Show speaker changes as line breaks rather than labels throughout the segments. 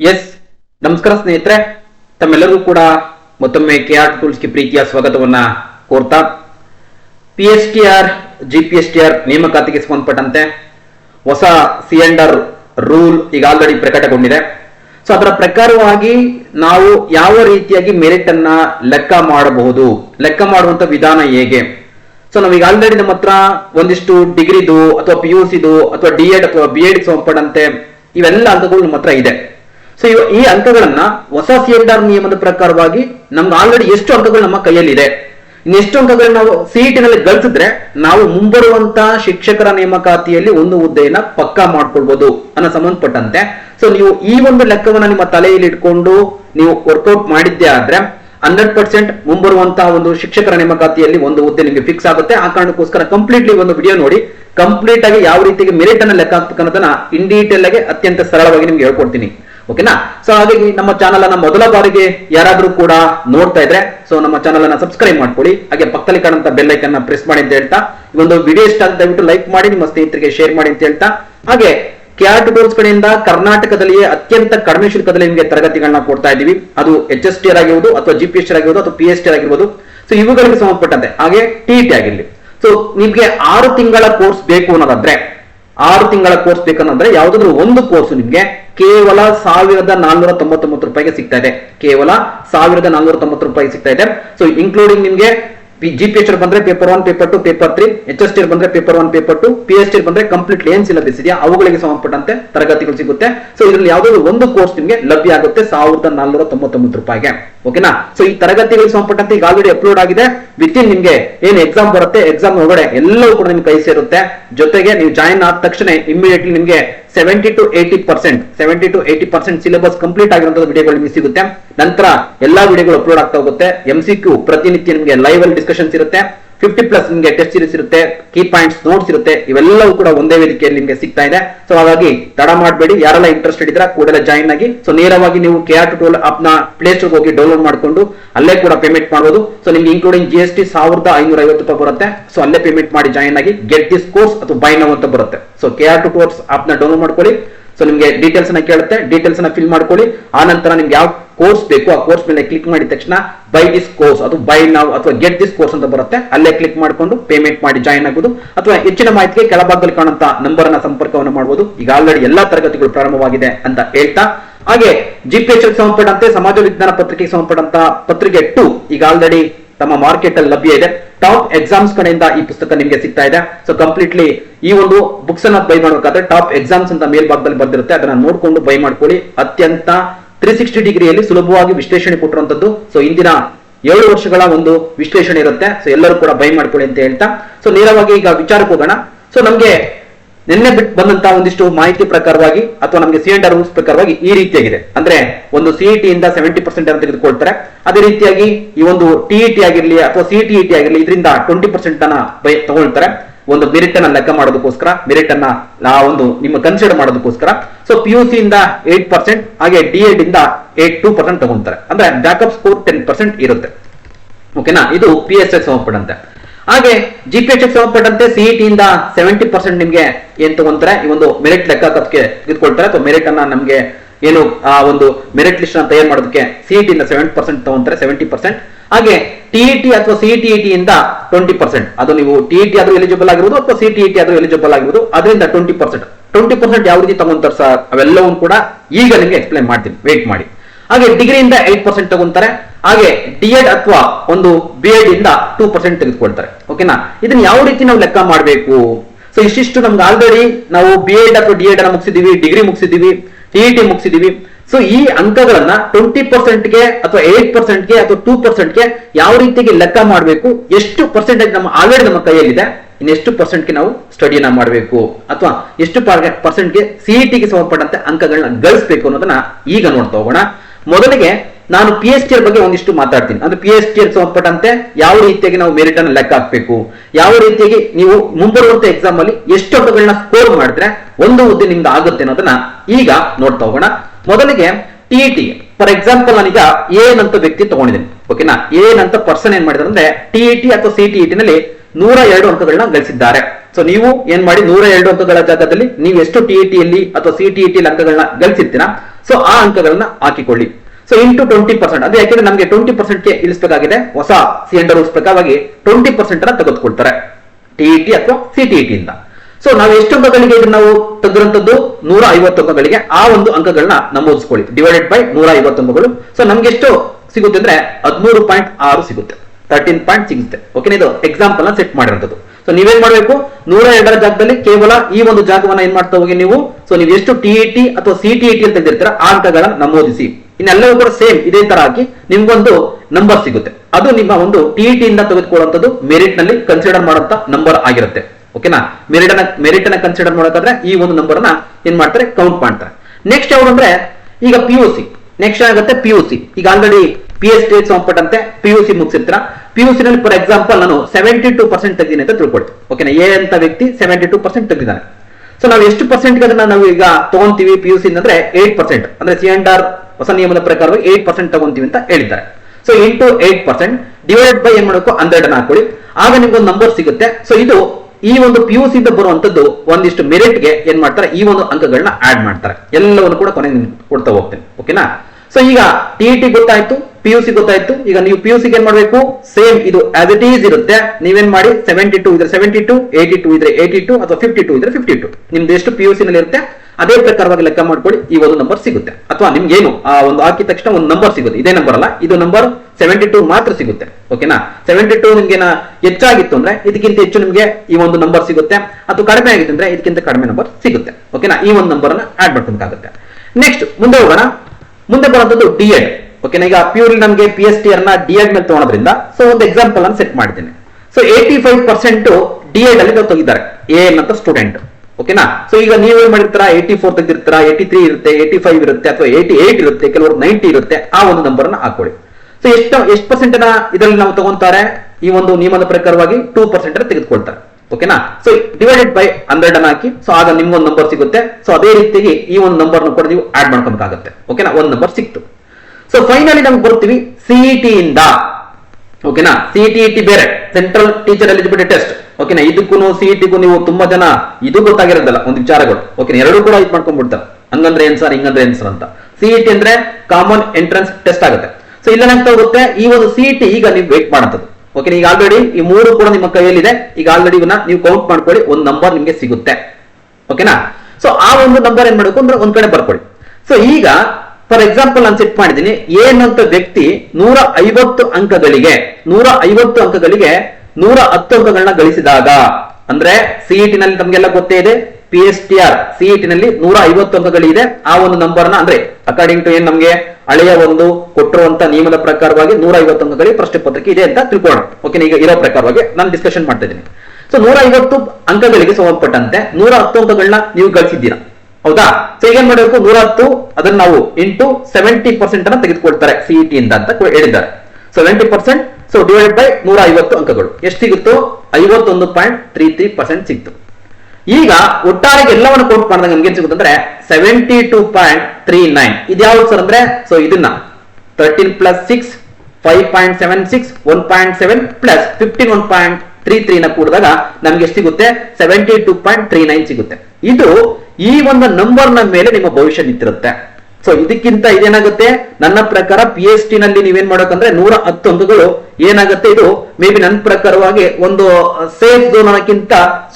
S ನಮಸ್ಕಾರ ಸ್ನೇಹಿತರೆ. ತಮ್ಮೆಲ್ಲರಿಗೂ ಕೂಡ ಮತ್ತೊಮ್ಮೆ ಕೆ ಆರ್ ಟೂಲ್ಸ್ಗೆ ಪ್ರೀತಿಯ ಸ್ವಾಗತವನ್ನ ಕೋರ್ತಾ. P S T R G P S T R ನೇಮಕಾತಿಗೆ ಸಂಬಂಧಪಟ್ಟಂತೆ ಹೊಸ ಸಿ ಆರ್ ರೂಲ್ ಈಗ ಆಲ್ರೆಡಿ ಪ್ರಕಟಗೊಂಡಿದೆ. ಸೊ ಅದರ ಪ್ರಕಾರವಾಗಿ ನಾವು ಯಾವ ರೀತಿಯಾಗಿ ಮೆರಿಟ್ ಅನ್ನ ಲೆಕ್ಕ ಮಾಡಬಹುದು, ಲೆಕ್ಕ ಮಾಡುವಂತ ವಿಧಾನ ಹೇಗೆ? ಸೊ ನಾವೀಗ ಆಲ್ರೆಡಿ ನಮ್ಮ ಹತ್ರ ಒಂದಿಷ್ಟು ಡಿಗ್ರಿದು ಅಥವಾ ಪಿ ಯು ಸಿದು ಅಥವಾ ಡಿ ಎಡ್ ಅಥವಾ ಬಿ ಎಡ್ ಸಂಬಂಧಪಟ್ಟಂತೆ ಇವೆಲ್ಲ ಅಂಕಗಳು ನಮ್ಮ ಹತ್ರ ಇದೆ. ಸೊ ಈ ಅಂಕಗಳನ್ನ ಹೊಸ ಸಿ ಎಲ್ ಆರ್ ನಿಯಮದ ಪ್ರಕಾರವಾಗಿ ನಮ್ಗೆ ಆಲ್ರೆಡಿ ಎಷ್ಟು ಅಂಕಗಳು ನಮ್ಮ ಕೈಯಲ್ಲಿದೆ. ಇನ್ನೆಷ್ಟು ಅಂಕಗಳು ನಾವು ಸಿಇಟಿ ನಲ್ಲಿ ಗಳಿಸಿದ್ರೆ ನಾವು ಮುಂಬರುವಂತ ಶಿಕ್ಷಕರ ನೇಮಕಾತಿಯಲ್ಲಿ ಒಂದು ಹುದ್ದೆಯನ್ನ ಪಕ್ಕಾ ಮಾಡ್ಕೊಳ್ಬಹುದು ಅನ್ನೋ ಸಂಬಂಧಪಟ್ಟಂತೆ. ಸೊ ನೀವು ಈ ಒಂದು ಲೆಕ್ಕವನ್ನ ನಿಮ್ಮ ತಲೆಯಲ್ಲಿ ಇಟ್ಕೊಂಡು ನೀವು ವರ್ಕೌಟ್ ಮಾಡಿದ್ದೇ ಆದ್ರೆ ಹಂಡ್ರೆಡ್ ಪರ್ಸೆಂಟ್ ಮುಂಬರುವಂತಹ ಒಂದು ಶಿಕ್ಷಕರ ನೇಮಕಾತಿಯಲ್ಲಿ ಒಂದು ಹುದ್ದೆ ನಿಮಗೆ ಫಿಕ್ಸ್ ಆಗುತ್ತೆ. ಆ ಕಾರಣಕ್ಕೋಸ್ಕರ ಕಂಪ್ಲೀಟ್ಲಿ ಒಂದು ವಿಡಿಯೋ ನೋಡಿ ಕಂಪ್ಲೀಟ್ ಆಗಿ ಯಾವ ರೀತಿಗೆ ಮೆರಿಟ್ ಅನ್ನ ಲೆಕ್ಕ ಹಾಕ್ತಕ್ಕಂಥದನ್ನ ಇನ್ ಡೀಟೇಲ್ ಆಗಿ ಅತ್ಯಂತ ಸರಳವಾಗಿ ನಿಮ್ಗೆ ಹೇಳ್ಕೊಡ್ತೀನಿ. ಓಕೆನಾ ಸೊ ಹಾಗಾಗಿ ನಮ್ಮ ಚಾನಲ್ ಅನ್ನ ಮೊದಲ ಬಾರಿಗೆ ಯಾರಾದ್ರೂ ಕೂಡ ನೋಡ್ತಾ ಇದ್ರೆ ಸೊ ನಮ್ಮ ಚಾನಲ್ ಅನ್ನ ಸಬ್ಸ್ಕ್ರೈಬ್ ಮಾಡ್ಕೊಳ್ಳಿ. ಹಾಗೆ ಪಕ್ಕದಲ್ಲಿ ಕಾಣಂತ ಬೆಲ್ ಐಕನ್ನ ಪ್ರೆಸ್ ಮಾಡಿ ಅಂತ ಹೇಳ್ತಾ ಈ ಒಂದು ವಿಡಿಯೋ ಇಷ್ಟ ಅಂತ ದಯವಿಟ್ಟು ಲೈಕ್ ಮಾಡಿ, ನಿಮ್ಮ ಸ್ನೇಹಿತರಿಗೆ ಶೇರ್ ಮಾಡಿ ಅಂತ ಹೇಳ್ತಾ. ಹಾಗೆ ಕ್ಯಾಟ್ ಬೋರ್ಡ್ಸ್ ಕಡೆಯಿಂದ ಕರ್ನಾಟಕದಲ್ಲಿಯೇ ಅತ್ಯಂತ ಕಡಿಮೆ ಶುಲ್ಕದಲ್ಲಿ ನಿಮಗೆ ತರಗತಿಗಳನ್ನ ಕೊಡ್ತಾ ಇದ್ದೀವಿ. ಅದು ಎಚ್ ಎಸ್ ಟಿ ಆಗಿರ್ಬೋದು ಅಥವಾ ಜಿ ಪಿ ಎಸ್ ಟಿ ಆಗಿರ್ಬೋದು ಅಥವಾ ಪಿ ಎಸ್ ಟಿ ಆಗಿರ್ಬೋದು. ಸೊ ಇವುಗಳಿಗೆ ಸಂಬಂಧಪಟ್ಟಂತೆ, ಹಾಗೆ ಟಿ ಟಿ ಆಗಿರ್ಲಿ. ಸೊ ನಿಮ್ಗೆ ಆರು ತಿಂಗಳ ಕೋರ್ಸ್ ಬೇಕು ಅನ್ನೋದಾದ್ರೆ ಆರು ತಿಂಗಳ ಕೋರ್ಸ್ ಬೇಕಂದ್ರೆ ಯಾವ್ದಾದ್ರು ಒಂದು ಕೋರ್ಸ್ ನಿಮ್ಗೆ ಕೇವಲ ಸಾವಿರದ ನಾಲ್ನೂರ ತೊಂಬತ್ತೊಂಬತ್ತು ರೂಪಾಯಿಗೆ ಸಿಗ್ತಾ ಇದೆ. ಕೇವಲ ಸಾವಿರದ ನಾಲ್ನೂರ ತೊಂಬತ್ತು ರೂಪಾಯಿ ಸಿಗ್ತಾ ಇದೆ. ಸೊ ಇನ್ಕ್ಲೂಡಿಂಗ್ ನಿಮ್ಗೆ ಜಿ ಪಿ ಎಚ್ ಬಂದ್ರೆ paper one paper two paper three H S T ಬಂದ್ರೆ paper one paper two P S T ಬಂದ್ರೆ ಕಂಪ್ಲೀಟ್ ಏನ್ ಸಿಲಬಸ್ ಇದೆಯಾ ಅವುಗಳಿಗೆ ಸಂಬಂಧಪಟ್ಟಂತೆ ತರಗತಿಗಳು ಸಿಗುತ್ತೆ. ಸೊ ಇದರಲ್ಲಿ ಯಾವ್ದಾದ್ರು ಒಂದು ಕೋರ್ಸ್ ನಿಮಗೆ ಲಭ್ಯ ಆಗುತ್ತೆ ಸಾವಿರದ ನಾಲ್ನೂರ ತೊಂಬತ್ತೊಂಬತ್ತು ರೂಪಾಯಿಗೆ ಓಕೆನಾ ಸೊ ಈ ತರಗತಿಗಳಿಗೆ ಸಂಬಂಧಪಟ್ಟಂತೆ ಈಗ ಆಲ್ರೆಡಿ ಅಪ್ಲೋಡ್ ಆಗಿದೆ. ವಿತ್ ಇನ್ ನಿಮ್ಗೆ ಏನ್ ಎಕ್ಸಾಮ್ ಬರುತ್ತೆ ಎಕ್ಸಾಮ್ ಒಳಗಡೆ ಎಲ್ಲವೂ ಕೂಡ ನಿಮ್ಗೆ ಕೈ ಸೇರುತ್ತೆ. ಜೊತೆಗೆ ನೀವು ಜಾಯಿನ್ ಆದ ತಕ್ಷಣ ಇಮಿಡಿಯೇಟ್ಲಿ ನಿಮ್ಗೆ seventy two eighty percent seventy two eighty percent syllabus complete ಆಗಿರುವಂತಹ ವಿಡಿಯೋಗಳು ನಿಮಗೆ ಸಿಗುತ್ತೆ. ನಂತರ ಎಲ್ಲಾ ವಿಡಿಯೋಗಳು ಅಪ್ಲೋಡ್ ಆಗ್ತಾ ಹೋಗುತ್ತೆ. ಎಂ ಪ್ರತಿನಿತ್ಯ ನಿಮಗೆ ಲೈವ್ ಅಲ್ಲಿ ಡಿಸ್ಕಷನ್ಸ್ ಇರುತ್ತೆ. ಫಿಫ್ಟಿ ಪ್ಲಸ್ ನಿಮಗೆ ಟೆಸ್ಟ್ ಸೀರೀಸ್ ಇರುತ್ತೆ ಕೀ ಪಾಯಿಂಟ್ಸ್ ನೋಟ್ಸ್ ಇರುತ್ತೆ, ಇವೆಲ್ಲವೂ ಕೂಡ ಒಂದೇ ವೇದಿಕೆಯಲ್ಲಿ ನಿಮಗೆ ಸಿಗ್ತಾ ಇದೆ. ಸೊ ಹಾಗಾಗಿ ತಡ ಮಾಡಬೇಡಿ. ಯಾರೆಲ್ಲ ಇಂಟ್ರೆಸ್ಟೆಡ್ ಇದ್ರೆ ಕೂಡಲೇ ಜಾಯಿನ್ ಆಗಿ. ಸೊ ನೇರವಾಗಿ ನೀವು ಕೆ ಆರ್ ಟು ಆಪ್ ಆಪ್ನ ಪ್ಲೇ ಹೋಗಿ ಡೌನ್ಲೋಡ್ ಮಾಡಿಕೊಂಡು ಅಲ್ಲೇ ಕೂಡ ಪೇಮೆಂಟ್ ಮಾಡಬಹುದು ಸೊ ನಿಮ್ಗೆ ಇನ್ಕ್ಲೂಡಿಂಗ್ ಜಿ ಎಸ್ ಟಿ ಸಾವಿರದ ಐನೂರ ಐವತ್ತು ರೂಪಾಯಿ ಬರುತ್ತೆ. ಸೊ ಅಲ್ಲೇ ಪೇಮೆಂಟ್ ಮಾಡಿ ಜಾಯಿನ್ ಆಗಿ. ಗೆಟ್ ದಿಸ್ ಕೋರ್ಸ್ ಅಥವಾ ಬೈ ನೌ ಅಂತ ಬರುತ್ತೆ. So K R two course ಆಪ್ನ download ಮಾಡ್ಕೊಳ್ಳಿ. ಸೊ ನಿಮಗೆ ಡೀಟೇಲ್ಸ್ನ ಕೇಳುತ್ತೆ ಡೀಟೇಲ್ಸ್ನ ಫಿಲ್ ಮಾಡ್ಕೊಳ್ಳಿ. ಆ ನಂತರ ನಿಮ್ಗೆ ಯಾವ ಕೋರ್ಸ್ ಬೇಕು, ಆ ಕೋರ್ಸ್ ಮೇಲೆ ಕ್ಲಿಕ್ ಮಾಡಿದ ತಕ್ಷಣ ಬೈ ದಿಸ್ ಕೋರ್ಸ್ ಅದು ಬೈ ನಾವು ಅಥವಾ ಗೆಟ್ ದಿಸ್ ಕೋರ್ಸ್ ಅಂತ ಬರುತ್ತೆ. ಅಲ್ಲೇ ಕ್ಲಿಕ್ ಮಾಡಿಕೊಂಡು ಪೇಮೆಂಟ್ ಮಾಡಿ ಜಾಯಿನ್ ಆಗೋದು. ಅಥವಾ ಹೆಚ್ಚಿನ ಮಾಹಿತಿಗೆ ಕೆಳಭಾಗದಲ್ಲಿ ಕಾಣುವಂತ ನಂಬರ್ ಅನ್ನ ಸಂಪರ್ಕವನ್ನು ಮಾಡಬಹುದು ಈಗ ಆಲ್ರೆಡಿ ಎಲ್ಲಾ ತರಗತಿಗಳು ಪ್ರಾರಂಭವಾಗಿದೆ ಅಂತ ಹೇಳ್ತಾ. ಹಾಗೆ ಜಿ ಪಿ ಸಂಬಂಧಪಟ್ಟಂತೆ, ಸಮಾಜ ವಿಜ್ಞಾನ ಪತ್ರಿಕೆಗೆ ಸಂಬಂಧಪಟ್ಟಂತ ಪತ್ರಿಕೆ ಟು ಈಗ ಆಲ್ರೆಡಿ ತಮ್ಮ ಮಾರ್ಕೆಟ್ ಅಲ್ಲಿ ಲಭ್ಯ ಇದೆ. ಟಾಪ್ ಎಕ್ಸಾಮ್ಸ್ ಕಡೆಯಿಂದ ಈ ಪುಸ್ತಕ ನಿಮಗೆ ಸಿಗ್ತಾ ಇದೆ. ಸೊ ಕಂಪ್ಲೀಟ್ಲಿ ಈ ಒಂದು ಬುಕ್ಸ್ ಅನ್ನ ಬೈ ಮಾಡಬೇಕಾದ್ರೆ ಟಾಪ್ ಎಕ್ಸಾಮ್ಸ್ ಅಂತ ಮೇಲ್ಭಾಗದಲ್ಲಿ ಬಂದಿರುತ್ತೆ ಅದನ್ನ ನೋಡ್ಕೊಂಡು ಬೈ ಮಾಡ್ಕೊಳ್ಳಿ. ಅತ್ಯಂತ ತ್ರೀ ಸಿಕ್ಸ್ಟಿ ಡಿಗ್ರಿಯಲ್ಲಿ ಸುಲಭವಾಗಿ ವಿಶ್ಲೇಷಣೆ ಕೊಟ್ಟಿರುವಂತದ್ದು. ಸೊ ಇಂದಿನ ಏಳು ವರ್ಷಗಳ ಒಂದು ವಿಶ್ಲೇಷಣೆ ಇರುತ್ತೆ. ಸೊ ಎಲ್ಲರೂ ಕೂಡ ಬೈ ಮಾಡ್ಕೊಳ್ಳಿ ಅಂತ ಹೇಳ್ತಾ. ಸೊ ನೇರವಾಗಿ ಈಗ ವಿಚಾರಕ್ಕೆ ಹೋಗೋಣ. ಸೊ ನಮ್ಗೆ ನಿನ್ನೆ ಬಿಟ್ಟು ಬಂದಂತ ಒಂದಿಷ್ಟು ಮಾಹಿತಿ ಪ್ರಕಾರವಾಗಿ ಅಥವಾ ನಮಗೆ ಸಿ ರೂಲ್ಸ್ ಪ್ರಕಾರವಾಗಿ ಈ ರೀತಿಯಾಗಿದೆ. ಅಂದ್ರೆ ಒಂದು ಸಿಇಟಿ ಇಂದ ಸೆವೆಂಟಿ ಪರ್ಸೆಂಟ್ ಅನ್ನು ತೆಗೆದುಕೊಳ್ತಾರೆ. ಅದೇ ರೀತಿಯಾಗಿ ಈ ಒಂದು ಟಿಇಟಿ ಆಗಿರ್ಲಿ ಅಥವಾ ಸಿಇಟಿ ಆಗಿರ್ಲಿ ಇದರಿಂದ ಟ್ವೆಂಟಿ ಪರ್ಸೆಂಟ್ ಅನ್ನ ತಗೊಳ್ತಾರೆ. ಒಂದು ಮೆರಿಟ್ ಅನ್ನ ಲೆಕ್ಕ ಮಾಡೋದಕ್ಕೋಸ್ಕರ ಮೆರಿಟ್ ಅನ್ನ ಒಂದು ನಿಮ್ಮ ಕನ್ಸಿಡರ್ ಮಾಡೋದಕ್ಕೋಸ್ಕರ. ಸೊ ಪಿ ಯು ಸಿ ಇಂದ ಏಟ್ ಪರ್ಸೆಂಟ್ ಹಾಗೆ ಡಿ ಎಡ್ ಇಂದ ಏಟ್ ಟೂ ಪರ್ಸೆಂಟ್ ತಗೊಂತಾರೆ ಅಂದ್ರೆ ಬ್ಯಾಕಪ್ ಸ್ಕೋರ್ ಟೆನ್ ಪರ್ಸೆಂಟ್ ಇರುತ್ತೆ. ಓಕೆನಾ ಇದು ಪಿ ಎಸ್ ಎಸ್ ಸಂಬಂಧಪಟ್ಟಂತೆ ಹಾಗೆ ಜಿ ಪಿ ಎಚ್ ಸಂಬಂಧಪಟ್ಟಂತೆ ಸಿಇಟಿ ಇಂದ ಸೆವೆಂಟಿ ಪರ್ಸೆಂಟ್ ನಿಮ್ಗೆ ಏನ್ ತಗೊಂತಾರೆ? ಈ ಒಂದು ಮೆರಿಟ್ ಲೆಕ್ಕಕ್ಕೆ ತೆಗೆದುಕೊಳ್ತಾರೆ. ಅಥವಾ ಮೆರಿಟ್ ಅನ್ನ ನಮ್ಗೆ ಏನು, ಆ ಒಂದು ಮೆರಿಟ್ ಲಿಸ್ಟ್ ಅನ್ನ ತಯಾರು ಮಾಡೋದಕ್ಕೆ ಸಿಇಟಿ ಇಂದ ಸೆವೆಂಟಿ ಪರ್ಸೆಂಟ್ ತಗೊಂತಾರೆ ಸೆವೆಂಟಿ ಪರ್ಸೆಂಟ್ ಹಾಗೆ ಟಿಇಟಿ ಅಥವಾ ಸಿಇಟಿ ಇಂದ ಟ್ವೆಂಟಿ ಪರ್ಸೆಂಟ್ ಅದು ನೀವು ಟಿಇಟಿ ಆದ್ರೂ ಎಲಿಜಿಬಲ್ ಆಗಿರೋದು ಅಥವಾ ಸಿಟಿಇಟಿ ಆದ್ರೂ ಎಲಿಜಿಬಲ್ ಆಗಿರೋದು ಅದರಿಂದ ಟ್ವೆಂಟಿ ಪರ್ಸೆಂಟ್ ಟ್ವೆಂಟಿ ಪರ್ಸೆಂಟ್ ಯಾವ ರೀತಿ ತಗೊಂತಾರೆ ಸರ್? ಅವೆಲ್ಲವನ್ನು ಕೂಡ ಈಗ ನಿಮಗೆ ಎಕ್ಸ್ಪ್ಲೈನ್ ಮಾಡ್ತೀನಿ. ವೇಟ್ ಮಾಡಿ. ಹಾಗೆ ಡಿಗ್ರಿಯಿಂದ ಏಟ್ ಪರ್ಸೆಂಟ್ ತಗೊಂತಾರೆ, ಹಾಗೆ ಡಿ ಎಡ್ ಅಥವಾ ಒಂದು ಬಿ ಎಡ್ ಇಂದ ಟೂ ಪರ್ಸೆಂಟ್ ತೆಗೆದುಕೊಳ್ತಾರೆ. ಓಕೆನಾ ಇದನ್ನ ಯಾವ ರೀತಿ ನಾವು ಲೆಕ್ಕ ಮಾಡಬೇಕು? ಸೊ ಇಷ್ಟಿಷ್ಟು ನಮ್ಗೆ ಆಲ್ರೆಡಿ ನಾವು ಬಿ ಎಡ್ ಅಥವಾ ಡಿ ಎಡ್ ಅನ್ನ ಮುಗಿಸಿದೀವಿ ಡಿಗ್ರಿ ಮುಗಿಸಿದೀವಿ ಟಿ ಟಿ ಮುಗಿಸಿದೀವಿ ಸೊ ಈ ಅಂಕಗಳನ್ನ ಟ್ವೆಂಟಿ ಪರ್ಸೆಂಟ್ಗೆ ಅಥವಾ ಏಟ್ ಪರ್ಸೆಂಟ್ಗೆ ಅಥವಾ ಟೂ ಪರ್ಸೆಂಟ್ಗೆ ಯಾವ ರೀತಿಗೆ ಲೆಕ್ಕ ಮಾಡಬೇಕು? ಎಷ್ಟು ಪರ್ಸೆಂಟೇಜ್ ನಮ್ಮ ಆಲ್ರೆಡಿ ನಮ್ಮ ಕೈಯಲ್ಲಿದೆ, ಇನ್ನೆಷ್ಟು ಪರ್ಸೆಂಟ್ಗೆ ನಾವು ಸ್ಟಡಿಯನ್ನ ಮಾಡಬೇಕು? ಅಥವಾ ಎಷ್ಟು ಪರ್ಸೆಂಟ್ಗೆ ಸಿಇಟಿಗೆ ಸಂಬಂಧಪಟ್ಟಂತೆ ಅಂಕಗಳನ್ನ ಗಳಿಸಬೇಕು ಅನ್ನೋದನ್ನ ಈಗ ನೋಡ್ತಾ ಹೋಗೋಣ. ಮೊದಲಿಗೆ ನಾನು ಪಿ ಎಸ್ ಟಿ ಬಗ್ಗೆ ಒಂದಿಷ್ಟು ಮಾತಾಡ್ತೀನಿ. ಅಂದ್ರೆ ಪಿ ಎಸ್ ಟಿ ಸಂಬಂಧಪಟ್ಟಂತೆ ಯಾವ ರೀತಿಯಾಗಿ ನಾವು ಮೆರಿಟ್ ಅನ್ನು ಲೆಕ್ಕ ಹಾಕ್ಬೇಕು? ಯಾವ ರೀತಿಯಾಗಿ ನೀವು ಮುಂಬರುವಂತ ಎಕ್ಸಾಮ್ ಅಲ್ಲಿ ಎಷ್ಟು ಅಂಕಗಳನ್ನ ಸ್ಕೋರ್ ಮಾಡಿದ್ರೆ ಒಂದು ಹುದ್ದೆ ನಿಮ್ದು ಆಗುತ್ತೆ ಅನ್ನೋದನ್ನ ಈಗ ನೋಡ್ತಾ ಹೋಗೋಣ. ಮೊದಲಿಗೆ ಟಿ ಟಿ ಫಾರ್ ಎಕ್ಸಾಂಪಲ್ ನಾನೀಗ ಏನ್ ಅಂತ ವ್ಯಕ್ತಿ ತಗೊಂಡಿದ್ದೀನಿ. ಓಕೆನಾ ಏನ್ ಅಂತ ಪರ್ಸನ್ ಏನ್ ಮಾಡಿದ್ರು ಅಂದ್ರೆ ಟಿ ಟಿ ಅಥವಾ ಸಿ ಟಿ ನಲ್ಲಿ ನೂರ ಎರಡು ಅಂಕಗಳನ್ನ ಗಳಿಸಿದ್ದಾರೆ. ಸೊ ನೀವು ಏನ್ ಮಾಡಿ ನೂರ ಎರಡು ಅಂಕಗಳ ಜಾಗದಲ್ಲಿ ನೀವು ಎಷ್ಟು ಟಿ ಅಲ್ಲಿ ಅಥವಾ ಸಿ ಟಿ ಟಿ ಅಂಕಗಳನ್ನ ಗಳಿಸಿರ್ತೀರಾ? ಸೊ ಆ ಅಂಕಗಳನ್ನ ಹಾಕಿಕೊಳ್ಳಿ. ಸೊ ಇಂಟು ಟ್ವೆಂಟಿ ಪರ್ಸೆಂಟ್ ಅದು ಯಾಕೆಂದ್ರೆ ನಮಗೆ ಟ್ವೆಂಟಿ ಪರ್ಸೆಂಟ್ಗೆ ಇಳಿಸಬೇಕಾಗಿದೆ ಹೊಸ ಸಿಲಿಂಡರ್ ರೂಲ್ಸ್ ಪ್ರಕಾರವಾಗಿ ಟ್ವೆಂಟಿ ಪರ್ಸೆಂಟ್ ಅನ್ನ ತೆಗೆದುಕೊಳ್ತಾರೆ. ಟಿಇಟಿ ಅಥವಾ ಸಿಟಿಇಟಿ ಇಂದ. ಸೊ ನಾವು ಎಷ್ಟು ಅಂಕಗಳಿಗೆ ನಾವು ತೆಗೆದಂತದ್ದು ನೂರ ಐವತ್ತು ಅಂಕಗಳಿಗೆ ಆ ಒಂದು ಅಂಕಗಳನ್ನ ನಮೂದಿಸ್ಕೊಳ್ಳಿ ಡಿವೈಡೆಡ್ ಬೈ ನೂರ ಐವತ್ತು ಅಂಕಗಳು. ಸೊ ನಮ್ಗೆ ಎಷ್ಟು ಸಿಗುತ್ತೆ ಅಂದ್ರೆ ಹದಿಮೂರು ಪಾಯಿಂಟ್ ಆರು ಸಿಗುತ್ತೆ. ತರ್ಟೀನ್ ಪಾಯಿಂಟ್ ಸಿಗುತ್ತೆ. ಓಕೆ ಇದು ಎಕ್ಸಾಂಪಲ್ನ ಸೆಟ್ ಮಾಡಿರೋದು ಸೊ ನೀವೇನ್ ಮಾಡಬೇಕು? ನೂರ ಎರಡರ ಜಾಗದಲ್ಲಿ ಕೇವಲ ಈ ಒಂದು ಜಾಗವನ್ನ ಏನ್ ಮಾಡ್ತಾ ಹೋಗಿ ನೀವು? ಸೊ ನೀವು ಎಷ್ಟು ಟಿಇಟಿ ಅಥವಾ ಸಿ ಟಿಇಟಿ ಅಂತ ತೆಗೆದಿರ್ತೀರ ಆ ಅಂಕಗಳನ್ನ ನಮೂದಿಸಿ. ಇನ್ನೆಲ್ಲವೂ ಕೂಡ ಸೇಮ್, ಇದೇ ತರ ಹಾಕಿ ನಿಮ್ಗೊಂದು ನಂಬರ್ ಸಿಗುತ್ತೆ. ಅದು ನಿಮ್ಮ ಒಂದು ಟಿಇಟಿ ಇಂದ ತೆಗೆದುಕೊಳ್ಳುವಂಥದ್ದು ಮೆರಿಟ್ನಲ್ಲಿ ಕನ್ಸಿಡರ್ ಮಾಡುವಂತ ನಂಬರ್ ಆಗಿರುತ್ತೆ. ಓಕೆನಾ? ಮೆರಿಟ್ ಅನ್ನ ಮೆರಿಟ್ ಅನ್ನ ಕನ್ಸಿಡರ್ ಮಾಡೋಕಾದ್ರೆ ಈ ಒಂದು ನಂಬರ್ನ ಏನ್ ಮಾಡ್ತಾರೆ? ಕೌಂಟ್ ಮಾಡ್ತಾರೆ. ನೆಕ್ಸ್ಟ್ ಯಾವ್ದು ಅಂದ್ರೆ, ಈಗ ಪಿ ಯು ಸಿ ನೆಕ್ಸ್ಟ್ ಆಗುತ್ತೆ ಪಿ ಯು ಸಿ ಈಗ ಆಲ್ರೆಡಿ ಪಿ ಎಸ್ ಟಿ ಸಂಬಂಧಪಟ್ಟಂತೆ ಪಿ ಯು ಸಿ ಮುಗಿಸಿರ್ತೀರ? ಪಿ ಯು ಫಾರ್ ಎಕ್ಸಾಂಪಲ್ ನಾನು ಸೆವೆಂಟಿ ಟೂ ಪರ್ಸೆಂಟ್ ತೆಗ್ದಿನಿ ಅಂತ ತಿಳ್ಕೊಳ್ತೀನಿ. ಓಕೆನಾ ಎ ಅಂತ ವ್ಯಕ್ತಿ ಸೆವೆಂಟಿ ಟೂ ಪರ್ಸೆಂಟ್ ತೆಗ್ದಿದ್ದಾನೆ. ಸೊ ನಾವು ಎಷ್ಟು ಪರ್ಸೆಂಟ್ ಅದನ್ನ ನಾವು ಈಗ ತಗೊಂತೀವಿ ಪಿ ಯು ಅಂದ್ರೆ ಏಟ್ ಪರ್ಸೆಂಟ್ ಅಂದ್ರೆ ಸಿ ಅಂಡ್ ಆರ್ ಹೊಸ ನಿಯಮದ ಪ್ರಕಾರವಾಗಿ ಏಟ್ ಪರ್ಸೆಂಟ್ ತಗೊಂತೀವಿ ಅಂತ ಹೇಳಿದ್ದಾರೆ. So into eight percent divide by ಏನ್ ಮಾಡಬೇಕು ಹಂಡ್ರೆಡ್ ಅನ್ನ ಹಾಕೊಳ್ಳಿ. ಆಗ ನಿಮ್ಗೊಂದು ನಂಬರ್ ಸಿಗುತ್ತೆ. ಸೊ ಇದು ಈ ಒಂದು ಪಿ ಯು ಬರುವಂತದ್ದು ಒಂದಿಷ್ಟು ಮೆರಿಟ್ಗೆ ಏನ್ ಮಾಡ್ತಾರೆ? ಈ ಒಂದು ಅಂಕಗಳನ್ನ ಆಡ್ ಮಾಡ್ತಾರೆ. ಎಲ್ಲವನ್ನು ಕೂಡ ಕೊನೆಗೆ ಕೊಡ್ತಾ ಹೋಗ್ತೇನೆ. ಓಕೆನಾ ಸೊ ಈಗ ಟಿ ಟಿ ಗೊತ್ತಾಯ್ತು. ಪಿ ಯು ಸಿ ಗೊತ್ತಾಯ್ತು. ಈಗ ನೀವು ಪಿ ಯು ಸಿ ಏನ್ ಮಾಡಬೇಕು? ಸೇಮ್ ಇದು ಆಸ್ ಇಟ್ ಈಸ್ ಇರುತ್ತೆ. ನೀವೇನ್ ಮಾಡಿ? ಸೆವೆಂಟಿ ಟೂ ಇದ್ರೆ ಸೆವೆಂಟಿ ಟು ಏಯ್ಟಿ ಟು ಇದ್ರೆ ಏಯ್ಟಿ ಟು ಅಥವಾ ಫಿಫ್ಟಿ ಟೂ ಇದ್ರೆ ಫಿಫ್ಟಿ ಟು ನಿಮ್ದು ಎಷ್ಟು ಪಿ ಯು ಸಿ ನಲ್ಲಿ ಇರುತ್ತೆ? ಅದೇ ಪ್ರಕಾರವಾಗಿ ಲೆಕ್ಕ ಮಾಡ್ಕೊಳ್ಳಿ. ಈ ಒಂದು ನಂಬರ್ ಸಿಗುತ್ತೆ. ಅಥವಾ ನಿಮ್ಗೆ ಏನು? ಆ ಒಂದು ಹಾಕಿದ ತಕ್ಷಣ ಒಂದು ನಂಬರ್ ಸಿಗುತ್ತೆ. ಇದೇ ನಂಬರ್ ಅಲ್ಲ? ಇದು ನಂಬರ್ ಸೆವೆಂಟಿ ಟೂ ಮಾತ್ರ ಸಿಗುತ್ತೆ. ಓಕೆನಾ ಸೆವೆಂಟಿ ಟೂ ನಿಮ್ಗೆ ಹೆಚ್ಚಾಗಿತ್ತು ಅಂದ್ರೆ ಇದಕ್ಕಿಂತ ಹೆಚ್ಚು ನಿಮ್ಗೆ ಈ ಒಂದು ನಂಬರ್ ಸಿಗುತ್ತೆ. ಅಥವಾ ಕಡಿಮೆ ಆಗಿತ್ತು ಅಂದ್ರೆ ಇದಕ್ಕಿಂತ ಕಡಿಮೆ ನಂಬರ್ ಸಿಗುತ್ತೆ. ಓಕೆನಾ ಈ ಒಂದು ನಂಬರ್ ಅನ್ನ ಆಡ್ ಮಾಡ್ಕೊಬೇಕಾಗುತ್ತೆ. ನೆಕ್ಸ್ಟ್ ಮುಂದೆ ಹೋಗೋಣ. ಮುಂದೆ ಬರೋದು ಡಿ ಎಡ್ ಓಕೆನಾ ಈಗ ಪ್ಯೂರ್ಲಿ ನಮಗೆ ಪಿ ಎಸ್ ಟಿ ಅನ್ನ ಡಿ ಎಡ್ ಮೇಲೆ ತಗೊಳೋದ್ರಿಂದ ಸೊ ಒಂದು ಎಕ್ಸಾಂಪಲ್ ಅನ್ನು ಸೆಟ್ ಮಾಡಿದ್ದೇನೆ. So eighty five percent D Ed ಅಲ್ಲಿ ತೆಗಿದ್ದಾರೆ ಎ ಅಂತ ಸ್ಟೂಡೆಂಟ್ ಓಕೆನಾ ಸೊ ಈಗ ನೀವೇನ್ ಮಾಡಿರ್ತೀರಾ? ಏಟಿ ಫೋರ್ ತೆಗೆದಿರ್ತೀರಾ? ಏಟಿ ತ್ರೀ ಇರುತ್ತೆ ಏಟಿ ಫೈವ್ ಇರುತ್ತೆ, ಅಥವಾ ಏಟಿ ಏಟ್ ಇರುತ್ತೆ, ಕೆಲವರು ನೈಂಟಿ ಇರುತ್ತೆ, ಆ ಒಂದು ನಂಬರ್ ಅನ್ನ ಹಾಕೊಳ್ಳಿ. ಸೊ ಎಷ್ಟು ಎಷ್ಟು ಪರ್ಸೆಂಟ್ ಇದರಲ್ಲಿ ನಾವು ತಗೊಂತಾರೆ? ಈ ಒಂದು ನಿಯಮದ ಪ್ರಕಾರವಾಗಿ ಟೂ ಪರ್ಸೆಂಟ್ ತೆಗೆದುಕೊಳ್ತಾರೆ. ಓಕೆನಾ ಸೊ ಡಿವೈಡೆಡ್ ಬೈ ಹಂಡ್ರೆಡ್ ಅನ್ನ ಹಾಕಿ ಸೊ ಆಗ ನಿಮ್ಗೊಂದು ನಂಬರ್ ಸಿಗುತ್ತೆ. ಸೊ ಅದೇ ರೀತಿಯಾಗಿ ಈ ಒಂದು ನಂಬರ್ ಕೂಡ ನೀವು ಆಡ್ ಮಾಡ್ಕೊಬೇಕಾಗುತ್ತೆ. ಓಕೆನಾ ಒಂದು ನಂಬರ್ ಸಿಕ್ತು. ಸೊ ಫೈನಲಿ ನಮ್ಗೆ ಬರ್ತೀವಿ ಸಿಇಟಿ ಇಂದ. ಓಕೆನಾ ಸಿಇಟಿ ಇಟಿ ಬೇರೆ. ಸೆಂಟ್ರಲ್ ಟೀಚರ್ ಎಲಿಜಿಬಿಲಿಟಿ ಟೆಸ್ಟ್ ಓಕೆನಾ ಇದಕ್ಕೂ ಸಿಇಟಿಗೂ ನೀವು ತುಂಬಾ ಜನ ಇದು ಗೊತ್ತಾಗಿರೋದಲ್ಲ, ಒಂದು ವಿಚಾರಗಳು. ಓಕೆ ಎರಡು ಕೂಡ ಇದು ಮಾಡ್ಕೊಂಡ್ಬಿಡ್ತಾರೆ. ಹಂಗಂದ್ರೆ ಏನ್ ಸರ್ ಹಿಂಗಂದ್ರೆ ಏನ್ ಸರ್ ಅಂತ. ಸಿಇಟಿ ಅಂದ್ರೆ ಕಾಮನ್ ಎಂಟ್ರೆನ್ಸ್ ಟೆಸ್ಟ್ ಆಗುತ್ತೆ. ಸೊ ಇಲ್ಲೇನಾಗ್ತಾ ಹೋಗುತ್ತೆ? ಈ ಒಂದು ಸಿಇಟಿ ಈಗ ನೀವು ವೇಟ್ ಮಾಡಂತದ್ದು. ಓಕೆ ಈಗ ಆಲ್ರೆಡಿ ಈ ಮೂರು ಕೂಡ ನಿಮ್ಮ ಕೈಯಲ್ಲಿದೆ. ಈಗ ಆಲ್ರೆಡಿ ಇವನ್ನ ನೀವು ಕೌಂಟ್ ಮಾಡ್ಕೊಳ್ಳಿ, ಒಂದು ನಂಬರ್ ನಿಮಗೆ ಸಿಗುತ್ತೆ. ಓಕೆನಾ ಸೊ ಆ ಒಂದು ನಂಬರ್ ಏನ್ ಮಾಡಬೇಕು? ಅಂದ್ರೆ ಒಂದ್ ಕಡೆ ಬರ್ಕೊಳ್ಳಿ. ಸೊ ಈಗ ಫಾರ್ ಎಕ್ಸಾಂಪಲ್ ನಾನು ಸೆಟ್ ಮಾಡಿದ್ದೀನಿ ಏನಂತ ವ್ಯಕ್ತಿ ನೂರ ಐವತ್ತು ಅಂಕಗಳಿಗೆ, ನೂರ ಐವತ್ತು ಅಂಕಗಳಿಗೆ ನೂರ ಹತ್ತು ಅಂಕಗಳನ್ನ ಗಳಿಸಿದಾಗ, ಅಂದ್ರೆ ಸಿಇಟಿ ನಲ್ಲಿ ನಮ್ಗೆಲ್ಲ ಗೊತ್ತೇ ಇದೆ? P S T R CET ನಲ್ಲಿ ನೂರ ಐವತ್ತು ಅಂಕಗಳಿದೆ. ಆ ಒಂದು ನಂಬರ್ನ, ಅಂದ್ರೆ ಅಕಾರ್ಡಿಂಗ್ ಟು ಏನ್ ನಮ್ಗೆ? ಹಳೆಯ ಒಂದು ಕೊಟ್ಟಿರುವಂತ ನಿಯಮದ ಪ್ರಕಾರವಾಗಿ ನೂರ ಐವತ್ತು ಅಂಕಗಳಿಗೆ ಪ್ರಶ್ನೆ ಪತ್ರಿಕೆ ಇದೆ ಅಂತ ತಿಳ್ಕೊಳ್ಳೋಣ. ಓಕೆ ಈಗ ಇರೋ ಪ್ರಕಾರವಾಗಿ ನಾನು ಡಿಸ್ಕಷನ್ ಮಾಡ್ತಾ ಇದ್ದೀನಿ. ಸೊ ನೂರ ಐವತ್ತು ಅಂಕಗಳಿಗೆ ಸಂಬಂಧಪಟ್ಟಂತೆ ನೂರ ಹತ್ತು ಅಂಕಗಳನ್ನ ನೀವು ಗಳಿಸಿದ್ದೀರಾ? ಹೌದಾ? ಸೊ ಈಗ ಏನ್ ಮಾಡಬೇಕು? ನೂರ ಹತ್ತು ಅದನ್ನ ನಾವು ಇಂಟು ಸೆವೆಂಟಿ ಪರ್ಸೆಂಟ್ ಅನ್ನ ತೆಗೆದುಕೊಳ್ತಾರೆ ಸಿಇಟಿ ಇಂದ ಅಂತ ಹೇಳಿದ್ದಾರೆ. Seventy percent so divide by ನೂರ ಐವತ್ತು ಅಂಕಗಳು. ಎಷ್ಟು ಸಿಗುತ್ತೋ ಐವತ್ತೊಂದು ಪಾಯಿಂಟ್ ತ್ರೀ ತ್ರೀ ಪರ್ಸೆಂಟ್ ಸಿಕ್ತು. ಈಗ ಒಟ್ಟಾರೆ ಎಲ್ಲವನ್ನು ಕೋಟ್ ಮಾಡಿದಾಗ ನಮ್ಗೆ ಏನ್ ಸಿಗುತ್ತೆ ಅಂದ್ರೆ seventy two point three nine ಇದ್ಯಾವ್ದು sir ಅಂದ್ರೆ? ಸೊ ಇದನ್ನ thirteen plus six five point seven six one point seven plus fifteen one point three three ನ ಕೂಡಿದಾಗ ನಮ್ಗೆ ಎಷ್ಟು ಸಿಗುತ್ತೆ seventy two point three nine ಸಿಗುತ್ತೆ. ಇದು ಈ ಒಂದು ನಂಬರ್ನ ಮೇಲೆ ನಿಮ್ಮ ಭವಿಷ್ಯ ನಿಂತಿರುತ್ತೆ. ಸೊ ಇದಕ್ಕಿಂತ ಇದೇನಾಗುತ್ತೆ? ನನ್ನ ಪ್ರಕಾರ ಪಿ ಎಸ್ ಟಿ ನಲ್ಲಿ ನೀವೇನ್ ಮಾಡಬೇಕಂದ್ರೆ ನೂರ ಹತ್ತು ಅಂಕಗಳು ಏನಾಗುತ್ತೆ? ಇದು ಮೇ ಬಿ ನನ್ನ ಪ್ರಕಾರವಾಗಿ ಒಂದು ಸೇಫ್ ಝೋನ್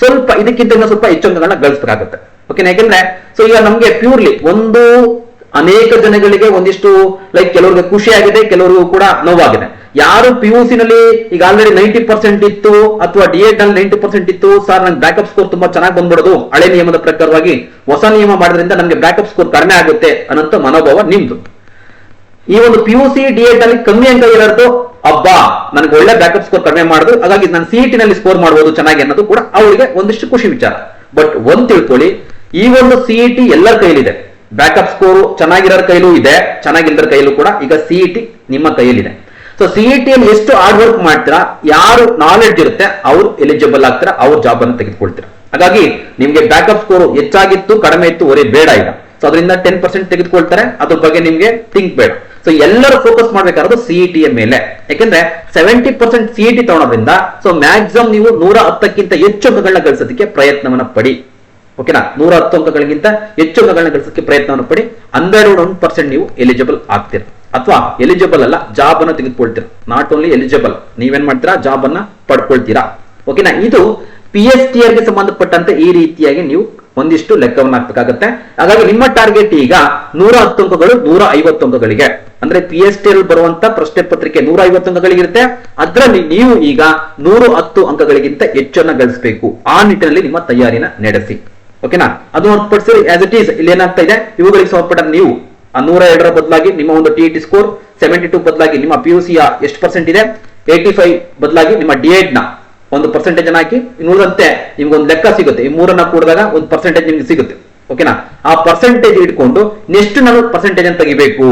ಸ್ವಲ್ಪ, ಇದಕ್ಕಿಂತ ಸ್ವಲ್ಪ ಹೆಚ್ಚು ಅಂಕಗಳನ್ನ ಗಳಿಸ್ಬೇಕಾಗುತ್ತೆ. ಓಕೆ ಯಾಕೆಂದ್ರೆ ಸೊ ಈಗ ನಮ್ಗೆ ಪ್ಯೂರ್ಲಿ ಒಂದು ಅನೇಕ ಜನಗಳಿಗೆ ಒಂದಿಷ್ಟು ಲೈಕ್ ಕೆಲವ್ರಿಗೆ ಖುಷಿ ಆಗಿದೆ, ಕೆಲವ್ರಿಗೂ ಕೂಡ ನೋವಾಗಿದೆ. ಯಾರು ಪಿ ಯು ಸಿ ನಲ್ಲಿ ಈಗ ಆಲ್ರೆಡಿ ನೈಂಟಿ ಪರ್ಸೆಂಟ್ ಇತ್ತು ಅಥವಾ ಡಿ ಎಡ್ನಲ್ಲಿ ನೈಂಟಿ ಪರ್ಸೆಂಟ್ ಇತ್ತು ಸರ್ ನಂಗೆ ಬ್ಯಾಕಪ್ ಸ್ಕೋರ್ ತುಂಬಾ ಚೆನ್ನಾಗಿ ಬಂದ್ಬಿಡೋದು. ಹಳೆ ನಿಯಮದ ಪ್ರಕಾರವಾಗಿ ಹೊಸ ನಿಯಮ ಮಾಡೋದ್ರಿಂದ ನಮಗೆ ಬ್ಯಾಕಪ್ ಸ್ಕೋರ್ ಕಡಿಮೆ ಆಗುತ್ತೆ ಅನ್ನೋಂಥ ಮನೋಭಾವ ನಿಮ್ದು. ಈ ಒಂದು ಪಿ ಯು ಸಿ ಡಿ ಎಡ್ನಲ್ಲಿ ಕಮ್ಮಿ ಅಂಕ ಇರೋದು ಅಬ್ಬಾ, ನನಗೆ ಒಳ್ಳೆ ಬ್ಯಾಕಪ್ ಸ್ಕೋರ್ ಕಡಿಮೆ ಮಾಡುದು ಹಾಗಾಗಿ ನಾನು ಸಿಇಟಿ ನಲ್ಲಿ ಸ್ಕೋರ್ ಮಾಡಬಹುದು ಚೆನ್ನಾಗಿ ಅನ್ನೋದು ಕೂಡ ಅವರಿಗೆ ಒಂದಿಷ್ಟು ಖುಷಿ ವಿಚಾರ. ಬಟ್ ಒಂದ್ ತಿಳ್ಕೊಳ್ಳಿ, ಈ ಒಂದು ಸಿಇಟಿ ಎಲ್ಲರ ಕೈಲಿದೆ ಬ್ಯಾಕಪ್ ಸ್ಕೋರ್ ಚೆನ್ನಾಗಿರೋರ ಕೈಲೂ ಇದೆ ಚೆನ್ನಾಗಿಲ್ಲರ ಕೈಲೂ ಕೂಡ ಈಗ ಸಿಇಟಿ ನಿಮ್ಮ ಕೈಯಲ್ಲಿದೆ. ಸೊ ಸಿಇಟಿಯಲ್ಲಿ ಎಷ್ಟು ಹಾರ್ಡ್ ವರ್ಕ್ ಮಾಡ್ತೀರಾ, ಯಾರು ನಾಲೆಡ್ಜ್ ಇರುತ್ತೆ, ಅವ್ರು ಎಲಿಜಿಬಲ್ ಆಗ್ತೀರಾ, ಅವ್ರ ಜಾಬ್ ಅನ್ನು ತೆಗೆದುಕೊಳ್ತೀರಾ. ಹಾಗಾಗಿ, ನಿಮ್ಗೆ ಬ್ಯಾಕಪ್ ಸ್ಕೋರ್ ಹೆಚ್ಚಾಗಿತ್ತು, ಕಡಿಮೆ ಇತ್ತು, ಒರೇ ಬೇಡ ಈಗ. ಸೊ ಅದರಿಂದ ಟೆನ್ ಪರ್ಸೆಂಟ್ ತೆಗೆದುಕೊಳ್ತಾರೆ, ಅದ್ರ ಬಗ್ಗೆ ನಿಮ್ಗೆ ಥಿಂಕ್ ಬೇಡ. ಸೊ ಎಲ್ಲರೂ ಫೋಕಸ್ ಮಾಡ್ಬೇಕಾದ್ರು ಸಿಇಟಿ ಯ ಮೇಲೆ. ಯಾಕೆಂದ್ರೆ ಸೆವೆಂಟಿ ಪರ್ಸೆಂಟ್ ಸಿಇಟಿ ತಗೊಳೋದ್ರಿಂದ ಸೊ ಮ್ಯಾಕ್ಸಿಮಮ್ ನೀವು ನೂರ ಹತ್ತಕ್ಕಿಂತ ಹೆಚ್ಚು ಅಂಕಗಳನ್ನ ಗಳಿಸೋದಕ್ಕೆ ಪ್ರಯತ್ನವನ್ನ ಪಡಿ. ಓಕೆನಾ ನೂರ ಹತ್ತು ಅಂಕಗಳಿಗಿಂತ ಹೆಚ್ಚು ಅಂಕಗಳನ್ನ ಗಳಿಸೋಕೆ ಪ್ರಯತ್ನವನ್ನು ಪಡಿ. ಹನ್ನೆರಡು ಒನ್ ಪರ್ಸೆಂಟ್ ನೀವು ಎಲಿಜಿಬಲ್ ಆಗ್ತೀರ. ಅಥವಾ ಎಲಿಜಿಬಲ್ ಅಲ್ಲ ಜಾಬ್ ಅನ್ನ ತೆಗೆದುಕೊಳ್ತೀರಾ. ನಾಟ್ ಓನ್ಲಿ ಎಲಿಜಿಬಲ್ ನೀವೇನ್ ಮಾಡ್ತೀರಾ? ಜಾಬ್ ಅನ್ನ ಪಡ್ಕೊಳ್ತೀರಾ. ಓಕೆನಾ ಇದು ಪಿ ಎಸ್ ಟಿ ಆರ್ಗೆ ಸಂಬಂಧಪಟ್ಟಂತೆ ಈ ರೀತಿಯಾಗಿ ನೀವು ಒಂದಿಷ್ಟು ಲೆಕ್ಕವನ್ನು ಹಾಕ್ಬೇಕಾಗತ್ತೆ. ಹಾಗಾಗಿ ನಿಮ್ಮ ಟಾರ್ಗೆಟ್ ಈಗ ನೂರ ಹತ್ತು ಅಂಕಗಳು, ನೂರ ಐವತ್ತು ಅಂಕಗಳಿಗೆ. ಅಂದ್ರೆ ಪಿ ಎಸ್ ಟಿ ಅಲ್ಲಿ ಬರುವಂತ ಪ್ರಶ್ನೆ ಪತ್ರಿಕೆ ನೂರ ಐವತ್ತು ಅಂಕಗಳಿಗಿರುತ್ತೆ ಅದರಲ್ಲಿ ನೀವು ಈಗ ನೂರು ಹತ್ತು ಅಂಕಗಳಿಗಿಂತ ಹೆಚ್ಚನ್ನ ಗಳಿಸಬೇಕು. ಆ ನಿಟ್ಟಿನಲ್ಲಿ ನಿಮ್ಮ ತಯಾರಿನ ನಡೆಸಿ. ಓಕೆನಾ ಅದು ಹೊರತುಪಡಿಸಿ ಆಸ್ ಇಟ್ ಈಸ್ ಇಲ್ಲಿ ಏನಾಗ್ತಾ ಇದೆ? ಇವುಗಳಿಗೆ ಸಂಬಂಧಪಟ್ಟ ನೀವು ನೂರ ಎರಡರ ಬದಲಾಗಿ ನಿಮ್ಮ ಒಂದು T T score seventy two ಬದಲಾಗಿ ನಿಮ್ಮ ಪಿ ಯು ಸಿಯ ಎಷ್ಟು ಪರ್ಸೆಂಟ್ ಇದೆ? ಏಯ್ಟಿ ಫೈವ್ ಬದಲಾಗಿ ನಿಮ್ಮ ಡಿ ನ ಒಂದು ಪರ್ಸೆಂಟೇಜ್ ಅನ್ನ ಹಾಕಿ ಇನ್ನುಳಿದಂತೆ ನಿಮ್ಗೆ ಒಂದು ಲೆಕ್ಕ ಸಿಗುತ್ತೆ. ಈ ಮೂರನ್ನ ಕೂಡಿದಾಗ ಒಂದು ಪರ್ಸೆಂಟೇಜ್ ನಿಮ್ಗೆ ಸಿಗುತ್ತೆ. ಓಕೆನಾ ಆ ಪರ್ಸೆಂಟೇಜ್ ಇಟ್ಕೊಂಡು ನೆಕ್ಸ್ಟ್ ನಾನು ಪರ್ಸೆಂಟೇಜ್ ಅಂತ ತೆಗಿಬೇಕು.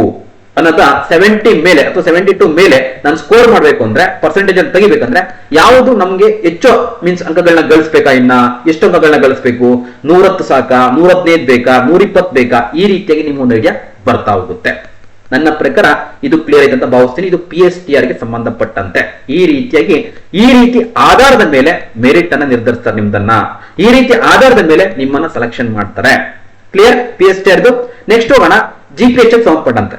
ಅನ್ನೋದ ಸೆವೆಂಟಿ ಮೇಲೆ ಅಥವಾ ಸೆವೆಂಟಿ ಟು ಮೇಲೆ ನಾನು ಸ್ಕೋರ್ ಮಾಡಬೇಕು ಅಂದ್ರೆ ಪರ್ಸೆಂಟೇಜ್ ಅಂತ ತೆಗಿಬೇಕಂದ್ರೆ ಯಾವುದು ನಮಗೆ ಹೆಚ್ಚು ಮೀನ್ಸ್ ಅಂಕಗಳನ್ನ ಗಳಿಸ್ಬೇಕಾ ಇನ್ನ? ಎಷ್ಟು ಅಂಕಗಳನ್ನ ಗಳಿಸ್ಬೇಕು? ನೂರತ್ತು ಸಾಕ? ನೂರ ಹದಿನೈದು ಬೇಕಾ? ನೂರಿಪ್ಪತ್ತು ಬೇಕಾ? ಈ ರೀತಿಯಾಗಿ ನಿಮ್ಮ ಒಂದು ಐಡಿಯಾ ಬರ್ತಾ ಹೋಗುತ್ತೆ. ನನ್ನ ಪ್ರಕಾರ ಇದು ಕ್ಲಿಯರ್ ಆಯ್ತು ಅಂತ ಭಾವಿಸ್ತೀನಿ. ಇದು ಪಿ ಎಸ್ ಟಿ ಆರ್ಗೆ ಸಂಬಂಧಪಟ್ಟಂತೆ. ಈ ರೀತಿಯಾಗಿ ಈ ರೀತಿ ಆಧಾರದ ಮೇಲೆ ಮೆರಿಟ್ ಅನ್ನ ನಿರ್ಧರಿಸ್ತಾರೆ ನಿಮ್ದನ್ನ. ಈ ರೀತಿ ಆಧಾರದ ಮೇಲೆ ನಿಮ್ಮನ್ನ ಸೆಲೆಕ್ಷನ್ ಮಾಡ್ತಾರೆ. ಕ್ಲಿಯರ್ ಪಿ ಎಸ್ ಟಿ ಆರ್ದು ನೆಕ್ಸ್ಟ್ ಹೋಗೋಣ. ಜಿ ಪಿ ಎಚ್ ಸಂಬಂಧಪಟ್ಟಂತೆ.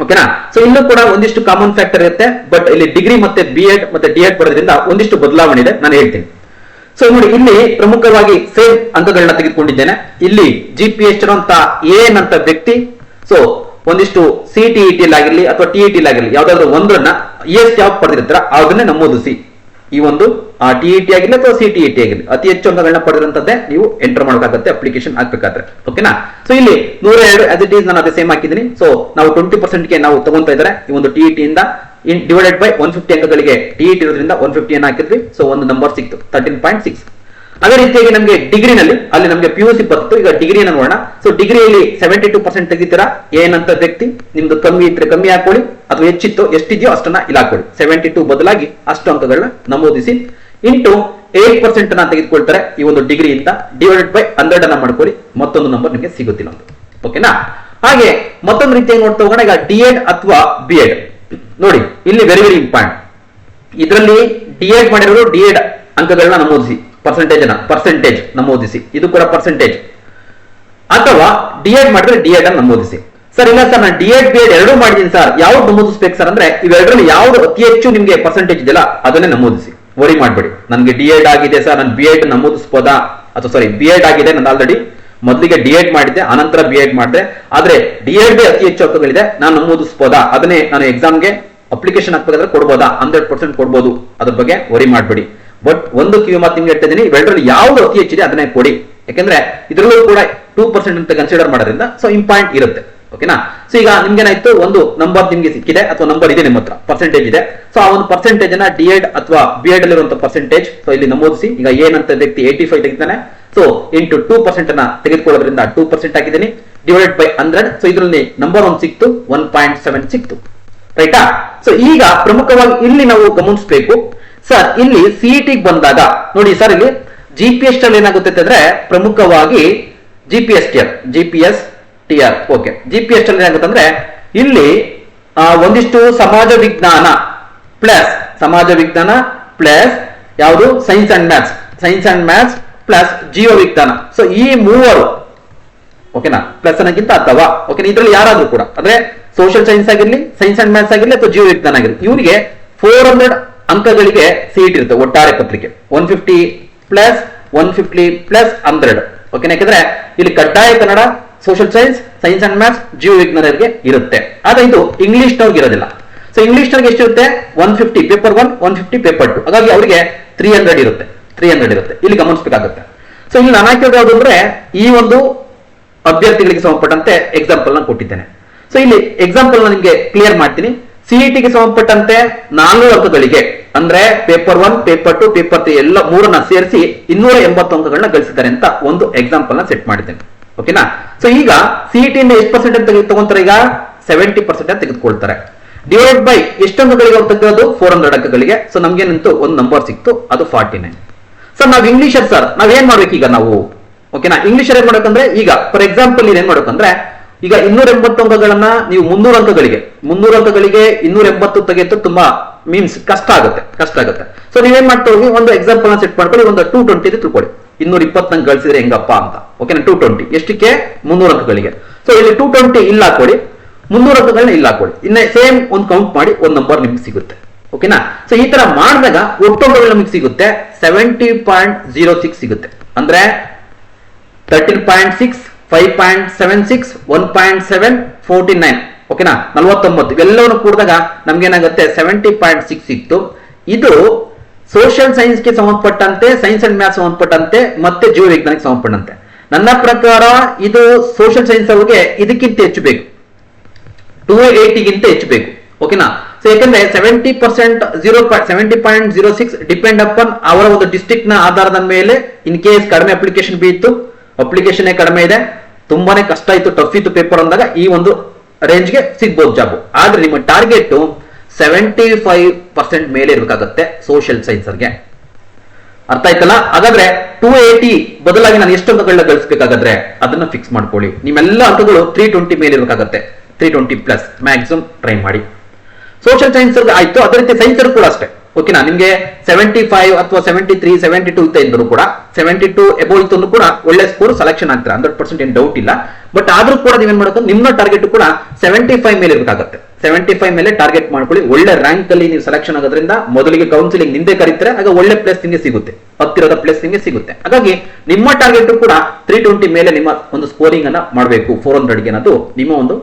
ಓಕೆನಾ ಸೊ ಇಲ್ಲೂ ಕೂಡ ಒಂದಿಷ್ಟು ಕಾಮನ್ ಫ್ಯಾಕ್ಟರ್ ಇರುತ್ತೆ ಬಟ್ ಇಲ್ಲಿ ಡಿಗ್ರಿ ಮತ್ತೆ ಬಿ ಎಡ್ ಮತ್ತೆ ಡಿ ಎಡ್ ಬರೋದ್ರಿಂದ ಒಂದಿಷ್ಟು ಬದಲಾವಣೆ ಇದೆ, ನಾನು ಹೇಳ್ತೀನಿ. ಸೊ ನೋಡಿ, ಇಲ್ಲಿ ಪ್ರಮುಖವಾಗಿ ಸೇಮ್ ಅಂಕಗಳನ್ನ ತೆಗೆದುಕೊಂಡಿದ್ದೇನೆ. ಇಲ್ಲಿ ಜಿ ಪಿ ಎಚ್ ಅಂತ ಏನ್ ಅಂತ ವ್ಯಕ್ತಿ ಸೊ ಒಂದಿಷ್ಟು ಸಿ ಟಿ ಇ ಟಿ ಆಗಿರ್ಲಿ ಅಥವಾ ಟಿ ಇ ಟಿ ಆಗಿರ್ಲಿ, ಯಾವ್ದಾದ್ರು ಒಂದನ್ನ ಎಸ್ ಯಾವ ಪಡೆದಿರ್ತಾರ ಅದನ್ನೇ ನಮೂದಿಸಿ. ಈ ಒಂದು ಟಿ ಇ ಟಿ ಆಗಿರ್ಲಿ ಅಥವಾ ಸಿ ಟಿ ಇ ಟಿ ಆಗಿರ್ಲಿ, ಅತಿ ಹೆಚ್ಚು ಅಂಕಗಳನ್ನ ಪಡೆದಿರುವಂತದ್ದೇ ನೀವು ಎಂಟರ್ ಮಾಡಬೇಕಾಗುತ್ತೆ ಅಪ್ಲಿಕೇಶನ್ ಹಾಕ್ಬೇಕಾದ್ರೆ. ಓಕೆನಾ ಸೊ ಇಲ್ಲಿ ನೂರ ಎರಡು ಅಸ್ ಇಟ್ ಈಸ್ ನಾನು ಅದೇ ಸೇಮ್ ಹಾಕಿದ್ದೀನಿ. ಸೊ ನಾವು ಟ್ವೆಂಟಿ ಪರ್ಸೆಂಟ್ಗೆ ನಾವು ತಗೊಂತಾ ಇದ್ದಾರೆ. ಈ ಒಂದು ಟಿ ಟಿ ಇಂದ in divided by one fifty ಅಂಕಗಳಿಗೆ T E T ಇರೋದ್ರಿಂದ ಒನ್ ಫಿಫ್ಟಿ ಅನ್ನು ಹಾಕಿದ್ವಿ. ಸೊ ಒಂದು ನಂಬರ್ ಸಿಕ್ತು ತರ್ಟೀನ್ ಪಾಯಿಂಟ್ ಸಿಕ್ಸ್ ಅದೇ ರೀತಿಯಾಗಿ ನಮಗೆ ಡಿಗ್ರಿನಲ್ಲಿ ಅಲ್ಲಿ ನಮಗೆ ಪಿ ಯು ಸಿ ಬರ್ತು ಈಗ ಡಿಗ್ರಿನ ನೋಡೋಣ. ಸೊ ಡಿಗ್ರಿಯಲ್ಲಿ ಸೆವೆಂಟಿ ಟೂ ಪರ್ಸೆಂಟ್ ತೆಗಿತೀರಾ? ಏನಂತ ವ್ಯಕ್ತಿ? ನಿಮ್ದು ಕಮ್ಮಿ ಇದ್ರೆ ಕಮ್ಮಿ ಹಾಕೊಳ್ಳಿ. ಅಥವಾ ಹೆಚ್ಚಿತ್ತು, ಎಷ್ಟಿದೆಯೋ ಅಷ್ಟನ್ನ ಇಲ್ಲಿ ಹಾಕೊಳ್ಳಿ ಸೆವೆಂಟಿ ಟು ಬದಲಾಗಿ ಅಷ್ಟು ಅಂಕಗಳನ್ನ ನಮೂದಿಸಿ. ಇಂಟು ಏಟ್ ಪರ್ಸೆಂಟ್ ಅನ್ನ ತೆಗೆದುಕೊಳ್ತಾರೆ. ಈ ಒಂದು ಡಿಗ್ರಿಯಿಂದ ಡಿವೈಡೆಡ್ ಬೈ ಹಂಡ್ರೆಡ್ ಅನ್ನ ಮಾಡ್ಕೊಳ್ಳಿ. ಮತ್ತೊಂದು ನಂಬರ್ ನಿಮಗೆ ಸಿಗುತ್ತಿಲ್ಲ ಓಕೆನಾ ಹಾಗೆ ಮತ್ತೊಂದು ರೀತಿಯಾಗಿ ನೋಡ್ತಾ ಹೋಗೋಣ. ಈಗ ಡಿ ಎಡ್ ಅಥವಾ ಬಿ ಎಡ್ ನೋಡಿ, ಇಲ್ಲಿ ವೆರಿ ವೆರಿ ಇಂಪಾರ್ಟೆಂಟ್ ಇದರಲ್ಲಿ ಡಿ ಎಡ್ ಮಾಡಿರೋರು ಡಿ ಎಡ್ ಅಂಕಗಳನ್ನ ನಮೂದಿಸಿ. ಪರ್ಸೆಂಟೇಜ್ ಅನ್ನ ಪರ್ಸೆಂಟೇಜ್ ನಮೂದಿಸಿ. ಇದು ಕೂಡ ಪರ್ಸೆಂಟೇಜ್ ಅಥವಾ ಡಿ ಎಡ್ ಮಾಡಿದ್ರೆ ಡಿ ಎಡ್ ಅನ್ನು ನಮೂದಿಸಿ. ಸರ್ ಇಲ್ಲ ಸರ್ ನಾನು ಡಿ ಎಡ್ ಬಿ ಎಡ್ ಎರಡೂ ಮಾಡಿದ್ದೀನಿ ಸರ್ ಯಾವ್ದು ನಮೂದಿಸ್ಬೇಕು ಸರ್ ಅಂದ್ರೆ ಇವೆರಡರಲ್ಲಿ ಯಾವ್ದು ಅತಿ ಹೆಚ್ಚು ನಿಮಗೆ ಪರ್ಸೆಂಟೇಜ್ ಇದೆಯಲ್ಲ, ಅದನ್ನೇ ನಮೂದಿಸಿ. ವರಿ ಮಾಡಬೇಡಿ. ನನಗೆ ಡಿ ಎಡ್ ಆಗಿದೆ ಸರ್, ನಾನು ಬಿ ಎಡ್ ನಮೂದಿಸ್ಬೋದಾ? ಅಥವಾ ಸಾರಿ ಬಿ ಎಡ್ ಆಗಿದೆ, ನಾನು ಆಲ್ರೆಡಿ ಮೊದಲಿಗೆ ಡಿ ಎಡ್ ಮಾಡಿದ್ದೆ ಅನಂತರ ಬಿ ಎಡ್ ಮಾಡಿದೆ. ಆದರೆ ಡಿ ಎಡ್ ಅತಿ ಹೆಚ್ಚು ಅಂಕಗಳಿದೆ ನಾನು ನಮೂದಿಸ್ಬೋದಾ? ಅದನ್ನೇ ನಾನು ಎಕ್ಸಾಮ್ಗೆ ಅಪ್ಲಿಕೇಶನ್ ಹಾಕ್ಬೇಕಾದ್ರೆ ಕೊಡ್ಬೋದಾ? ಹಂಡ್ರೆಡ್ ಪರ್ಸೆಂಟ್ ಕೊಡ್ಬೋದು. ಅದ್ರ ಬಗ್ಗೆ ವರಿ ಮಾಡಬೇಡಿ. ಬಟ್ ಒಂದು ಕಿವಿ ಮಾತು ನಿಮ್ಗೆ ಹೇಳ್ತಾ ಇದ್ದೀನಿ ಇವೆರಡರಲ್ಲಿ ಯಾವ್ದು ಅತಿ ಹೆಚ್ಚಿದೆ ಅದನ್ನೇ ಕೊಡಿ. ಯಾಕಂದ್ರೆ ಇದರಲ್ಲೂ ಕೂಡ ಟೂ ಪರ್ಸೆಂಟ್ ಅಂತ ಕನ್ಸಿಡರ್ ಮಾಡೋದ್ರಿಂದ ಸೊ ಇಂಪಾರ್ಟೆಂಟ್ ಇರುತ್ತೆ. ಓಕೆನಾ? ಸೊ ಈಗ ನಿಮ್ಗೇನಾಯ್ತು? ಒಂದು ನಂಬರ್ ನಿಮ್ಗೆ ಸಿಕ್ಕಿದೆ, ಅಥವಾ ನಂಬರ್ ಇದೆ ನಿಮ್ಮ ಹತ್ರ. ಪರ್ಸೆಂಟೇಜ್ ಇದೆ. ಸೊ ಆ ಒಂದು ಪರ್ಸೆಂಟೇಜ್ ಅನ್ನ ಡಿ ಎಡ್ ಅಥವಾ ಬಿ ಎಡ್ ಅಲ್ಲಿರುವಂತ ಪರ್ಸೆಂಟೇಜ್ ಸೊ ಇಲ್ಲಿ ನಮೂದಿಸಿ. ಈಗ ಏನಂತ ವ್ಯಕ್ತಿ ಏಯ್ಟಿ ಫೈವ್ ತೆಗಿತಾನೆ ಸೊ ಇಂಟು ಟೂ ಪರ್ಸೆಂಟ್ ಅನ್ನ ತೆಗೆದುಕೊಳ್ಳೋದ್ರಿಂದ ಟೂ ಪರ್ಸೆಂಟ್ ಹಾಕಿದ್ದೀನಿ. ಡಿವೈಡೆಡ್ ಬೈ ಹಂಡ್ರೆಡ್ ಸೊ ಇದರಲ್ಲಿ ನಂಬರ್ ಒಂದು ಸಿಕ್ತು ಒನ್ ಪಾಯಿಂಟ್ ಸೆವೆನ್ ಸಿಕ್ತು. ರೈಟಾ ಸೊ ಈಗ ಪ್ರಮುಖವಾಗಿ ಇಲ್ಲಿ ನಾವು ಗಮನಿಸಬೇಕು. ಸರ್ ಇಲ್ಲಿ ಸಿಇಟಿ ಬಂದಾಗ, ನೋಡಿ ಸರ್ ಇಲ್ಲಿ ಜಿ ಪಿ ಎಸ್ ಅಲ್ಲಿ ಏನಾಗುತ್ತೆ ಅಂದ್ರೆ ಪ್ರಮುಖವಾಗಿ G P T G T R okay G P S ಅಲ್ಲಿ ಏನಾಗುತ್ತೆ ಅಂದ್ರೆ ಇಲ್ಲಿ ಒಂದಿಷ್ಟು ಸಮಾಜ ವಿಜ್ಞಾನ ಪ್ಲಸ್ ಸಮಾಜ ವಿಜ್ಞಾನ ಪ್ಲಸ್ ಯಾವುದು? Science and maths science and maths plus Jio ವಿಜ್ಞಾನ. ಸೊ ಈ ಮೂವರು ಓಕೆನಾ ಪ್ಲಸ್ ಅನ್ನೋಕ್ಕಿಂತ ಅಥವಾ ಓಕೆ ಇದರಲ್ಲಿ ಯಾರಾದ್ರೂ ಕೂಡ, ಅಂದ್ರೆ ಸೋಷಿಯಲ್ ಸೈನ್ಸ್ ಆಗಿರ್ಲಿ ಸೈನ್ಸ್ ಅಂಡ್ ಮ್ಯಾಥ್ಸ್ ಆಗಿರ್ಲಿ ಅಥವಾ ಜಿಯೋ ವಿಜ್ಞಾನ ಆಗಿರ್ಲಿ, ಇವರಿಗೆ ಫೋರ್ ಹಂಡ್ರೆಡ್ ಅಂಕಗಳಿಗೆ ಸೀಟ್ ಇರುತ್ತೆ ಒಟ್ಟಾರೆ ಪತ್ರಿಕೆ. One fifty plus one fifty plus hundred ಓಕೆನಾ ಯಾಕಂದ್ರೆ, ಇಲ್ಲಿ ಕಡ್ಡಾಯ Kannada social science science and maths ಜೀವ ವಿಜ್ಞಾನರಿಗೆ ಇರುತ್ತೆ. ಆದ್ರೆ ಇದು ಇಂಗ್ಲಿಷ್ ನವ್ರಿಗೆ ಇರೋದಿಲ್ಲ. ಸೊ ಇಂಗ್ಲಿಷ್ ನವ್ರಿಗೆ ಎಷ್ಟಿರುತ್ತೆ? One fifty paper one one fifty paper two ಹಾಗಾಗಿ ಅವರಿಗೆ ತ್ರೀ ಹಂಡ್ರೆಡ್ ಇರುತ್ತೆ. ತ್ರೀ ಹಂಡ್ರೆಡ್ ಇರುತ್ತೆ. ಇಲ್ಲಿ ಗಮನಿಸಬೇಕಾಗುತ್ತೆ. ಸೊ ಇಲ್ಲಿ ನಾನು ಹಾಕಿರೋದು ಈ ಒಂದು ಅಭ್ಯರ್ಥಿಗಳಿಗೆ ಸಂಬಂಧಪಟ್ಟಂತೆ ಎಕ್ಸಾಂಪಲ್ನ ಕೊಟ್ಟಿದ್ದೇನೆ. ಸೊ ಇಲ್ಲಿ ಎಕ್ಸಾಂಪಲ್ನ ನಿಮಗೆ ಕ್ಲಿಯರ್ ಮಾಡ್ತೀನಿ. ಸಿಇಟಿಗೆ ಸಂಬಂಧಪಟ್ಟಂತೆ ನಾಲ್ಕು ಅಂಕಗಳಿಗೆ ಅಂದ್ರೆ paper one paper two paper three ಎಲ್ಲ ಮೂರನ್ನ ಸೇರಿಸಿ ಇನ್ನೂರ ಎಂಬತ್ತು ಅಂಕಗಳನ್ನ ಗಳಿಸಿದ್ದಾರೆ ಅಂತ ಒಂದು ಎಕ್ಸಾಂಪಲ್ನ ಸೆಟ್ ಮಾಡಿದ್ದೇನೆ. ಓಕೆನಾ ಸೊ ಈಗ ಸಿಇಟಿ ಇಂದ ಎಷ್ಟು ಪರ್ಸೆಂಟ್ ಅಂತ ತಗೊಂತಾರೆ ಈಗ? ಸೆವೆಂಟಿ ಪರ್ಸೆಂಟ್ ಅಂತ ತೆಗೆದುಕೊಳ್ತಾರೆ. ಡಿವೈಡ್ ಬೈ ಎಷ್ಟು ಅಂಕಗಳಿಗೆ ಅವ್ರು ತೆಗೆದು ಫೋರ್ ಹಂಡ್ರೆಡ್ ಅಂಕಗಳಿಗೆ. ಸೊ ನಮ್ಗೆ ನಿಂತು ಒಂದು ನಂಬರ್ ಸಿಕ್ತು. ಅದು ಫಾರ್ಟಿ ನೈನ್ ಸರ್ ನಾವು ಇಂಗ್ಲಿಷರ್ ಸರ್ ನಾವ್ ಏನ್ ಮಾಡ್ಬೇಕು ಈಗ ನಾವು? ಓಕೆನಾ ಇಂಗ್ಲಿಷರ್ ಏನ್ ಮಾಡ್ಬೇಕಂದ್ರೆ ಈಗ ಫಾರ್ ಎಕ್ಸಾಂಪಲ್ ಏನ್ ಮಾಡ್ಬೇಕಂದ್ರೆ, ಈಗ ಇನ್ನೂರ ಎಂಬತ್ತು ಅಂಕಗಳನ್ನ ನೀವು ಮುನ್ನೂರು ಅಂಕಗಳಿಗೆ ಮುನ್ನೂರು ಅಂಕಗಳಿಗೆ ಇನ್ನೂರ ಎಂಬತ್ತು ತೆಗೆದು ತುಂಬಾ ಮೀನ್ಸ್ ಕಷ್ಟ ಆಗುತ್ತೆ ಕಷ್ಟ ಆಗುತ್ತೆ. ಸೊ ನೀವೇನ್ ಮಾಡ್ತಾ ಹೋಗಿ, ಒಂದು ಎಕ್ಸಾಂಪಲ್ ಸೆಟ್ ಮಾಡ್ಕೊಳ್ಳಿ, ಒಂದು ಟೂ ಟ್ವೆಂಟಿ ತಿಳ್ಕೊಳ್ಳಿ. ಇನ್ನೂರ ಇಪ್ಪತ್ತಂಗೆ ಗಳಿಸಿದ್ರೆ ಹೆಂಗಪ್ಪ ಅಂತ. ಓಕೆನಾ ಟೂ ಟ್ವೆಂಟಿ ಎಷ್ಟಕ್ಕೆ? ಮುನ್ನೂರ ಅಂಕಗಳಿಗೆ ಸೊ ಇಲ್ಲಿ ಟೂ ಟ್ವೆಂಟಿ ಇಲ್ಲ ಹಾಕೊಡಿ ಮುನ್ನೂರ ಅಂಕಗಳನ್ನ ಇಲ್ಲ ಹಾಕೊಳ್ಳಿ ಇನ್ನ ಸೇಮ್ ಒಂದು ಕೌಂಟ್ ಮಾಡಿ ಒಂದು ನಂಬರ್ ನಿಮ್ಗೆ ಸಿಗುತ್ತೆ. ಓಕೆನಾ ಸೊ ಈ ತರ ಮಾಡಿದಾಗ ಒಟ್ಟು ನಮಗೆ ಸಿಗುತ್ತೆ. ಸೆವೆಂಟಿ ಪಾಯಿಂಟ್ ಜೀರೋ ಸಿಕ್ಸ್ ಸಿಗುತ್ತೆ. ಅಂದ್ರೆ thirteen point six five point seven six one point seven forty nine ಓಕೆನಾ ನಲ್ವತ್ತೊಂಬತ್ತು. ಇವೆಲ್ಲವನ್ನು ಕೂಡಿದಾಗ ನಮ್ಗೇನಾಗುತ್ತೆ? ಸೆವೆಂಟಿ ಪಾಯಿಂಟ್ ಸಿಕ್ಸ್ ಸಿಕ್ತು ಇದು ಸೋಷಿಯಲ್ ಸೈನ್ಸ್ಗೆ ಸಂಬಂಧಪಟ್ಟಂತೆ, ಸೈನ್ಸ್ ಅಂಡ್ ಮ್ಯಾಥ್ಸ್ ಸಂಬಂಧಪಟ್ಟಂತೆ, ಮತ್ತೆ ಜೀವವಿಜ್ಞಾನಕ್ಕೆ ಸಂಬಂಧಪಟ್ಟಂತೆ. ನನ್ನ ಪ್ರಕಾರ ಇದು ಸೋಷಿಯಲ್ ಸೈನ್ಸ್ ಅವ್ರಿಗೆ ಇದಕ್ಕಿಂತ ಹೆಚ್ಚು ಬೇಕು. ಟೂ ಏಟಿಗಿಂತ ಹೆಚ್ಚು ಬೇಕು. ಓಕೆನಾ? ಸೊ ಯಾಕಂದ್ರೆ seventy percent zero seventy point zero six depend upon ಅವರ ಒಂದು ಡಿಸ್ಟಿಕ್ನ ಆಧಾರದ ಮೇಲೆ ಇನ್ ಕೇಸ್ ಕಡಿಮೆ ಅಪ್ಲಿಕೇಶನ್ ಬೀತ್ತು ಅಪ್ಲಿಕೇಶನ್ ಕಡಿಮೆ ಇದೆ, ತುಂಬಾನೇ ಕಷ್ಟ ಇತ್ತು ಟಫ್ ಇತ್ತು ಪೇಪರ್ ಅಂದಾಗ ಈ ಒಂದು ರೇಂಜ್ಗೆ ಸಿಗ್ಬೋದು ಜಾಬ್ ಆದ್ರೆ ನಿಮ್ಮ ಟಾರ್ಗೆಟ್ ಸೆವೆಂಟಿ ಫೈವ್ ಪರ್ಸೆಂಟ್ ಮೇಲೆ ಇರಬೇಕಾಗತ್ತೆ ಸೋಷಿಯಲ್ ಸೈನ್ಸರ್ಗೆ ಅರ್ಥ ಆಯ್ತಲ್ಲ? ಹಾಗಾದ್ರೆ ಟೂ ಏಯ್ಟಿ ಬದಲಾಗಿ ನಾನು ಎಷ್ಟು ಅಂಕಗಳನ್ನ ಗಳಿಸಬೇಕಾಗಾದ್ರೆ ಅದನ್ನ ಫಿಕ್ಸ್ ಮಾಡ್ಕೊಳ್ಳಿ. ನಿಮ್ಮೆಲ್ಲ ಅಂಕಗಳು ತ್ರೀ ಟ್ವೆಂಟಿ ಮೇಲೆ ಇರಬೇಕಾಗತ್ತೆ. Three twenty plus maximum try ಮಾಡಿ. ಸೋಷಿಯಲ್ ಸೈನ್ಸ್ ಆಯ್ತು. ಅದೇ ರೀತಿ ಸೈನ್ಸರ್ ಕೂಡ ಅಷ್ಟೇ. ಓಕೆನಾ? ನಿಮ್ಗೆ ಸೆವೆಂಟಿ ಫೈವ್ ಅಥವಾ ಸೆವೆಂಟಿ ತ್ರೀ ಸೆವೆಂಟಿ ಟೂ ಇತ್ತ ಇದ್ರು ಕೂಡ ಸೆವೆಂಟಿ ಟೂ ಎಬೋ ಇತ್ತು ಕೂಡ ಒಳ್ಳೆ ಸ್ಕೋರ್ ಸೆಲೆಕ್ಷನ್ ಆಗ್ತಾರೆ? ಹಂಡ್ರೆಡ್ ಪರ್ಸೆಂಟ್ ಏನು ಡೌಟ್ ಇಲ್ಲ. ಬಟ್ ಆದ್ರೂ ಕೂಡ ನೀವೇನ್ ಮಾಡಬೇಕು ನಿಮ್ಮ ಟಾರ್ಗೆಟ್ ಕೂಡ ಸೆವೆಂಟಿ ಫೈವ್ ಮೇಲೆ ಇರಬೇಕಾಗುತ್ತೆ. ಸೆವೆಂಟಿ ಫೈವ್ ಮೇಲೆ ಟಾರ್ಗೆಟ್ ಮಾಡ್ಕೊಳ್ಳಿ. ಒಳ್ಳೆ ರ್ಯಾಂಕ್ ಅಲ್ಲಿ ನೀವು ಸೆಲೆಕ್ಷನ್ ಆಗೋದ್ರಿಂದ ಮೊದಲಿಗೆ ಕೌನ್ಸಿಲಿಂಗ್ ನಿಂದೆ ಕರೀತಾರೆ. ಆಗ ಒಳ್ಳೆ ಪ್ಲೇಸ್ ನಿಮಗೆ ಸಿಗುತ್ತೆ. ಹತ್ತಿರದ ಪ್ಲೇಸ್ ನಿಮಗೆ ಸಿಗುತ್ತೆ. ಹಾಗಾಗಿ ನಿಮ್ಮ ಟಾರ್ಗೆಟ್ ಕೂಡ ತ್ರೀ ಟ್ವೆಂಟಿ ಮೇಲೆ ನಿಮ್ಮ ಒಂದು ಸ್ಕೋರಿಂಗ್ ಅನ್ನ ಮಾಡಬೇಕು. ಫೋರ್ ಹಂಡ್ರೆಡ್ಗೆ ಅನ್ನೋದು ನಿಮ್ಮ ಒಂದು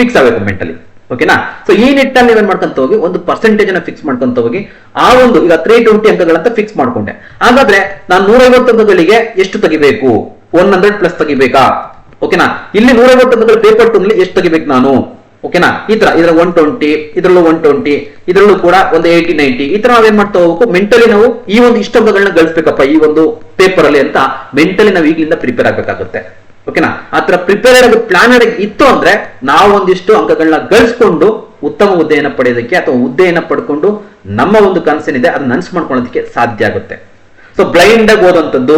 ಫಿಕ್ಸ್ ಆಗಬೇಕು ಮೆಂಟಲಿ ಓಕೆನಾ ಸೊ ಈ ನಿಟ್ಟಲ್ಲಿ ನೀವೇನ್ ಮಾಡ್ಕೊಂತ ಹೋಗಿ, ಒಂದು ಪರ್ಸೆಂಟೇಜ್ ಅನ್ನ ಫಿಕ್ಸ್ ಮಾಡ್ಕೊಂತ ಹೋಗಿ, ಆ ಒಂದು ಈಗ ತ್ರೀ ಟ್ವೆಂಟಿ ಅಂಕಗಳಂತ ಫಿಕ್ಸ್ ಮಾಡ್ಕೊಂಡೆ. ಹಾಗಾದ್ರೆ ನಾನು ನೂರೈವತ್ತು ಅಂಕಗಳಿಗೆ ಎಷ್ಟು ತೆಗಿಬೇಕು? ಒನ್ ಹಂಡ್ರೆಡ್ ಪ್ಲಸ್ ತೆಗಿಬೇಕಾ? ಓಕೆನಾ ಇಲ್ಲಿ ನೂರೈವತ್ತು ಅಂಕಗಳ ಪೇಪರ್ ಟೂ ನಲ್ಲಿ ಎಷ್ಟು ತೆಗಿಬೇಕು ನಾನು? ಓಕೆನಾ ಈ ತರ ಇದ್ರ ಒನ್ ಟ್ವೆಂಟಿ ಇದ್ರಲ್ಲೂ ಒನ್ ಟ್ವೆಂಟಿ ಇದ್ರಲ್ಲೂ ಕೂಡ ಒಂದು ಏಯ್ಟಿ ನೈಂಟಿ ಈ ತರ ನಾವೇನ್ ಮಾಡ್ತಾ ಹೋಗ್ಬೇಕು? ಮೆಂಟಲಿ ನಾವು ಈ ಒಂದು ಇಷ್ಟ ಅಂಕಗಳನ್ನ ಗಳಿಸ್ಬೇಕಪ್ಪ, ಈ ಒಂದು ಪೇಪರ್ ಅಲ್ಲಿ ಅಂತ ಮೆಂಟಲಿ ನಾವು ಈಗಲಿಂದ ಪ್ರಿಪೇರ್ ಆಗ್ಬೇಕಾಗುತ್ತೆ. ಓಕೆನಾ? ಆತರ ಪ್ರಿಪೇರ್ ಆಗಿ ಪ್ಲಾನ್ ಇತ್ತು ಅಂದ್ರೆ ನಾವು ಒಂದಿಷ್ಟು ಅಂಕಗಳನ್ನ ಗಳಿಸ್ಕೊಂಡು ಉತ್ತಮ ಹುದ್ದೆಯನ್ನ ಪಡೆಯೋದಕ್ಕೆ ಅಥವಾ ಹುದ್ದೆಯನ್ನ ಪಡ್ಕೊಂಡು ನಮ್ಮ ಒಂದು ಕನಸೇನಿದೆ ಅದನ್ನ ನನ್ಸ್ ಮಾಡ್ಕೊಳ್ಳೋದಕ್ಕೆ ಸಾಧ್ಯ ಆಗುತ್ತೆ. ಸೊ ಬ್ಲೈಂಡ್ ಆಗಿ ಓದೋಂಥದ್ದು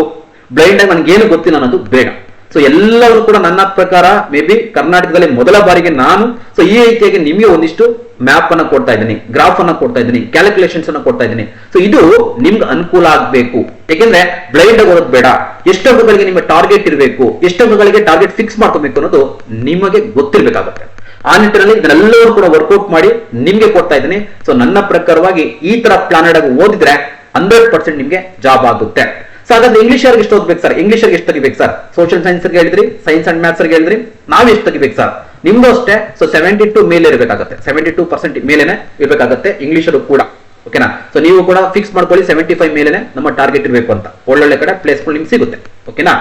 ಬ್ಲೈಂಡ್ ಆಗಿ ಏನು ಗೊತ್ತಿಲ್ಲ ಅನ್ನೋದು ಬೇಡ. ಸೊ ಎಲ್ಲರೂ ಕೂಡ ನನ್ನ ಪ್ರಕಾರ ಮೇ ಬಿ ಕರ್ನಾಟಕದಲ್ಲಿ ಮೊದಲ ಬಾರಿಗೆ ನಾನು ಸೊ ಈ ರೀತಿಯಾಗಿ ನಿಮಗೆ ಒಂದಿಷ್ಟು ಮ್ಯಾಪ್ ಅನ್ನ ಕೊಡ್ತಾ ಇದ್ದೀನಿ ಗ್ರಾಫ್ ಅನ್ನ ಕೊಡ್ತಾ ಇದ್ದೀನಿ ಕ್ಯಾಲ್ಕುಲೇಷನ್ಸ್ ಅನ್ನ ಕೊಡ್ತಾ ಇದ್ದೀನಿ. ಸೊ ಇದು ನಿಮ್ಗೆ ಅನುಕೂಲ ಆಗ್ಬೇಕು. ಯಾಕೆಂದ್ರೆ ಬ್ಲೈಂಡ್ ಆಗಿ ಓದೋದು ಬೇಡ. ಎಷ್ಟು ಅಂಕಗಳಿಗೆ ನಿಮ್ಮ ಟಾರ್ಗೆಟ್ ಇರಬೇಕು. ಎಷ್ಟು ಟಾರ್ಗೆಟ್ ಫಿಕ್ಸ್ ಮಾಡ್ಕೋಬೇಕು ಅನ್ನೋದು ನಿಮಗೆ ಗೊತ್ತಿರಬೇಕಾಗುತ್ತೆ. ಆ ನಿಟ್ಟಿನಲ್ಲಿ ಇದನ್ನೆಲ್ಲರೂ ಕೂಡ ವರ್ಕೌಟ್ ಮಾಡಿ ನಿಮ್ಗೆ ಕೊಡ್ತಾ ಇದ್ದೀನಿ. ಸೊ ನನ್ನ ಪ್ರಕಾರವಾಗಿ ಈ ತರ ಪ್ಲಾನೆಡ್ ಆಗಿ ಓದಿದ್ರೆ ಹಂಡ್ರೆಡ್ ಪರ್ಸೆಂಟ್ ನಿಮ್ಗೆ ಜಾಬ್ ಆಗುತ್ತೆ. ಸೊ ಹಾಗಾದ್ರೆ ಇಂಗ್ಲಿಷ್ ಅವ್ರಿಗೆ ಎಷ್ಟು ಓದ್ಬೇಕು ಸರ್ ಇಂಗ್ಲಿಷ್ ಎಷ್ಟು ತೆಗಿಬೇಕು ಸರ್ ಸೋಷಿಯಲ್ ಸೈನ್ಸ್ ಹೇಳಿದ್ರಿ ಸೈನ್ಸ್ ಅಂಡ್ ಮ್ಯಾಥ್ಸ್ ಹೇಳಿದ್ರಿ, ನಾವು ಎಷ್ಟು ತೆಗಿಬೇಕು ಸರ್ ನಿಮ್ದು ಅಷ್ಟೇ ಸೊ ಸೆವೆಂಟಿ ಟು ಮೇಲೆ ಇರಬೇಕಾಗುತ್ತೆ. ಸೆವೆಂಟಿ ಟು ಪರ್ಸೆಂಟ್ ಮೇಲೆನೆ ಇರಬೇಕಾಗುತ್ತೆ ಇಂಗ್ಲಿಷರು ಕೂಡ ಓಕೆನಾ ಸೊ ನೀವು ಕೂಡ ಫಿಕ್ಸ್ ಮಾಡ್ಕೊಳ್ಳಿ ಸೆವೆಂಟಿ ಫೈವ್ ಮೇಲೆನೆ ನಮ್ಮ ಟಾರ್ಗೆಟ್ ಇರಬೇಕು ಅಂತ. ಒಳ್ಳೊಳ್ಳೆ ಕಡೆ ಪ್ಲೇಸ್ಗಳು ನಿಮ್ಗೆ ಸಿಗುತ್ತೆ ಓಕೆನಾ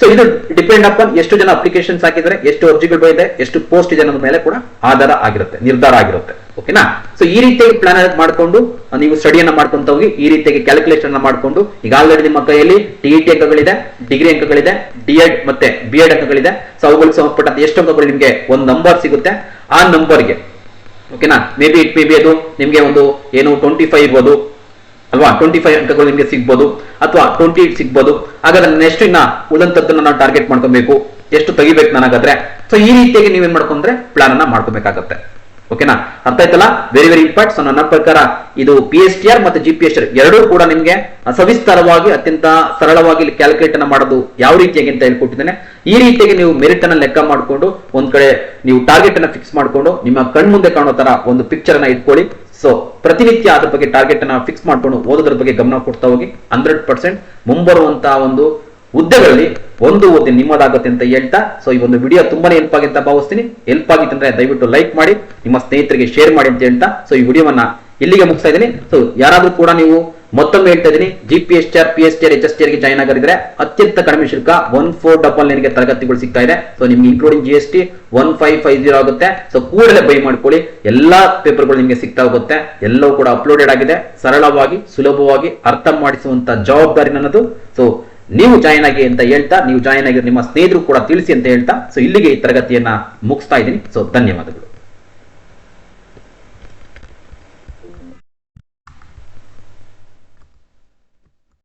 ಸೊ ಇದು ಡಿಪೆಂಡ್ ಅಪಾನ್ ಎಷ್ಟು ಜನ ಅಪ್ಲಿಕೇಶನ್ಸ್ ಹಾಕಿದ್ರೆ ಎಷ್ಟು ಅರ್ಜಿಗಳು ಇದೆ ಎಷ್ಟು ಪೋಸ್ಟ್ ಇದೆ ಅನ್ನೋದ್ರ ಮೇಲೆ ಕೂಡ ಆಧಾರ ಆಗಿರುತ್ತೆ, ನಿರ್ಧಾರ ಆಗಿರುತ್ತೆ. ಓಕೆನಾ ಸೊ ಈ ರೀತಿಯಾಗಿ ಪ್ಲಾನ್ ಮಾಡಿಕೊಂಡು ನೀವು ಸ್ಟಡಿಯನ್ನ ಮಾಡ್ಕೊಂತ ಹೋಗಿ, ಈ ರೀತಿಯಾಗಿ ಕ್ಯಾಲ್ಕುಲೇಷನ್ ಮಾಡ್ಕೊಂಡು ಈಗ ಆಲ್ರೆಡಿ ನಿಮ್ಮ ಕೈಯಲ್ಲಿ ಟಿಇಟಿ ಟಿ ಅಂಕಗಳಿದೆ ಡಿಗ್ರಿ ಅಂಕಗಳಿದೆ ಡಿ ಎಡ್ ಮತ್ತೆ ಬಿ ಎಡ್ ಅಂಕಗಳಿದೆ. ಸೊ ಅವುಗಳಿಗೆ ಸಂಬಂಧಪಟ್ಟಂತೆ ಎಷ್ಟು ಅಂಕಗಳು ನಿಮಗೆ? ಒಂದು ನಂಬರ್ ಸಿಗುತ್ತೆ. ಆ ನಂಬರ್ಗೆ ಓಕೆನಾ maybe it maybe ಅದು ನಿಮಗೆ ಒಂದು, ಏನು ಟ್ವೆಂಟಿ ಫೈವ್ ಇರ್ಬೋದು. ಅಲ್ವಾ? ಟ್ವೆಂಟಿ ಫೈವ್ ಅಂಕಗಳು ನಿಮಗೆ ಸಿಗ್ಬೋದು. ಅಥವಾ ಟ್ವೆಂಟಿ ಏಟ್ ಸಿಗ್ಬೋದು. ಹಾಗಾದ್ರೆ ನೆಕ್ಸ್ಟ್ ಇನ್ನ ಉಳಿದಂತದ್ದನ್ನ ನಾವು ಟಾರ್ಗೆಟ್ ಮಾಡ್ಕೊಬೇಕು. ಎಷ್ಟು ತೆಗಿಬೇಕು ನನಗಾದ್ರೆ? ಸೊ ಈ ರೀತಿಯಾಗಿ ನೀವೇನ್ ಮಾಡ್ಕೊಂಡ್ರೆ ಪ್ಲಾನ್ ಅನ್ನ ಮಾಡ್ಕೋಬೇಕಾಗತ್ತೆ. ಓಕೆನಾ? ಅರ್ಥ ಆಯ್ತಲ್ಲ? ವೆರಿ ವೆರಿ ಇಂಪಾರ್ಟ್ ಸೊ ನನ್ನ ಪ್ರಕಾರ ಇದು ಪಿ ಎಸ್ ಟಿ ಆರ್ ಮತ್ತೆ ಜಿ ಪಿ ಎಸ್ ಎರಡೂ ಕೂಡ ನಿಮಗೆ ಸವಿಸ್ತಾರವಾಗಿ, ಅತ್ಯಂತ ಸರಳವಾಗಿ ಕ್ಯಾಲ್ಕುಲೇಟ್ ಅನ್ನ ಮಾಡೋದು ಯಾವ ರೀತಿಯಾಗಿ ಅಂತ ಹೇಳ್ಕೊಟ್ಟಿದ್ದೇನೆ. ಈ ರೀತಿಯಾಗಿ ನೀವು ಮೆರಿಟ್ ಅನ್ನ ಲೆಕ್ಕ ಮಾಡಿಕೊಂಡು, ಒಂದ್ ಕಡೆ ನೀವು ಟಾರ್ಗೆಟ್ ಅನ್ನ ಫಿಕ್ಸ್ ಮಾಡಿಕೊಂಡು, ನಿಮ್ಮ ಕಣ್ಮುಂದೆ ಕಾಣೋ ತರ ಒಂದು ಪಿಕ್ಚರ್ ಅನ್ನ ಇಟ್ಕೊಳ್ಳಿ. ಸೊ ಪ್ರತಿನಿತ್ಯ ಅದ್ರ ಬಗ್ಗೆ ಟಾರ್ಗೆಟ್ ಅನ್ನ ಫಿಕ್ಸ್ ಮಾಡ್ಕೊಂಡು ಓದೋದ್ರ ಬಗ್ಗೆ ಗಮನ ಕೊಡ್ತಾ ಹೋಗಿ ಹಂಡ್ರೆಡ್ ಪರ್ಸೆಂಟ್ ಮುಂಬರುವಂತಹ ಒಂದು ಹುದ್ದೆಗಳಲ್ಲಿ ಒಂದು ಹುದ್ದೆ ನಿಮ್ಮದಾಗುತ್ತೆ ಅಂತ ಹೇಳ್ತಾ ಸೊ ಈ ಒಂದು ವಿಡಿಯೋ ತುಂಬಾನೇ ಹೆಲ್ಪ್ ಆಗಿ ಅಂತ ಭಾವಿಸ್ತೀನಿ. ಹೆಲ್ಪ್ ಆಗಿತ್ತು ಅಂದ್ರೆ ದಯವಿಟ್ಟು ಲೈಕ್ ಮಾಡಿ, ನಿಮ್ಮ ಸ್ನೇಹಿತರಿಗೆ ಶೇರ್ ಮಾಡಿ ಅಂತ ಹೇಳ್ತಾ ಸೊ ಈ ವಿಡಿಯೋವನ್ನ ಇಲ್ಲಿಗೆ ಮುಗಿಸ್ತಾ ಇದ್ದೀನಿ. ಸೊ ಯಾರಾದ್ರೂ ಕೂಡ ನೀವು ಮತ್ತೊಮ್ಮೆ ಹೇಳ್ತಾ ಇದ್ದೀನಿ G P S T R P S T H S T join ಆಗಿದ್ರೆ ಅತ್ಯಂತ ಕಡಿಮೆ ಶುಲ್ಕ ಒನ್ ಫೋರ್ ಡಬಲ್ ನೈನ್ಗೆ ತರಗತಿಗಳು ಸಿಗ್ತಾ ಇದೆ. ಸೊ ನಿಮ್ಗೆ including G S T one five five zero ಆಗುತ್ತೆ. ಸೊ ಕೂಡಲೇ ಬೈ ಮಾಡ್ಕೊಳ್ಳಿ, ಎಲ್ಲಾ ಪೇಪರ್ಗಳು ನಿಮಗೆ ಸಿಗ್ತಾ ಹೋಗುತ್ತೆ. ಎಲ್ಲವೂ ಕೂಡ ಅಪ್ಲೋಡೆಡ್ ಆಗಿದೆ. ಸರಳವಾಗಿ, ಸುಲಭವಾಗಿ ಅರ್ಥ ಮಾಡಿಸುವಂತ ಜವಾಬ್ದಾರಿ ನನ್ನದು. ಸೊ ನೀವು ಜಾಯಿನ್ ಆಗಿ ಅಂತ ಹೇಳ್ತಾ, ನೀವು ಜಾಯಿನ್ ಆಗಿ ನಿಮ್ಮ ಸ್ನೇಹಿತರು ಕೂಡ ತಿಳಿಸಿ ಅಂತ ಹೇಳ್ತಾ ಸೊ ಇಲ್ಲಿಗೆ ಈ ತರಗತಿಯನ್ನ ಮುಗಿಸ್ತಾ ಇದ್ದೀನಿ. ಸೊ ಧನ್ಯವಾದಗಳು.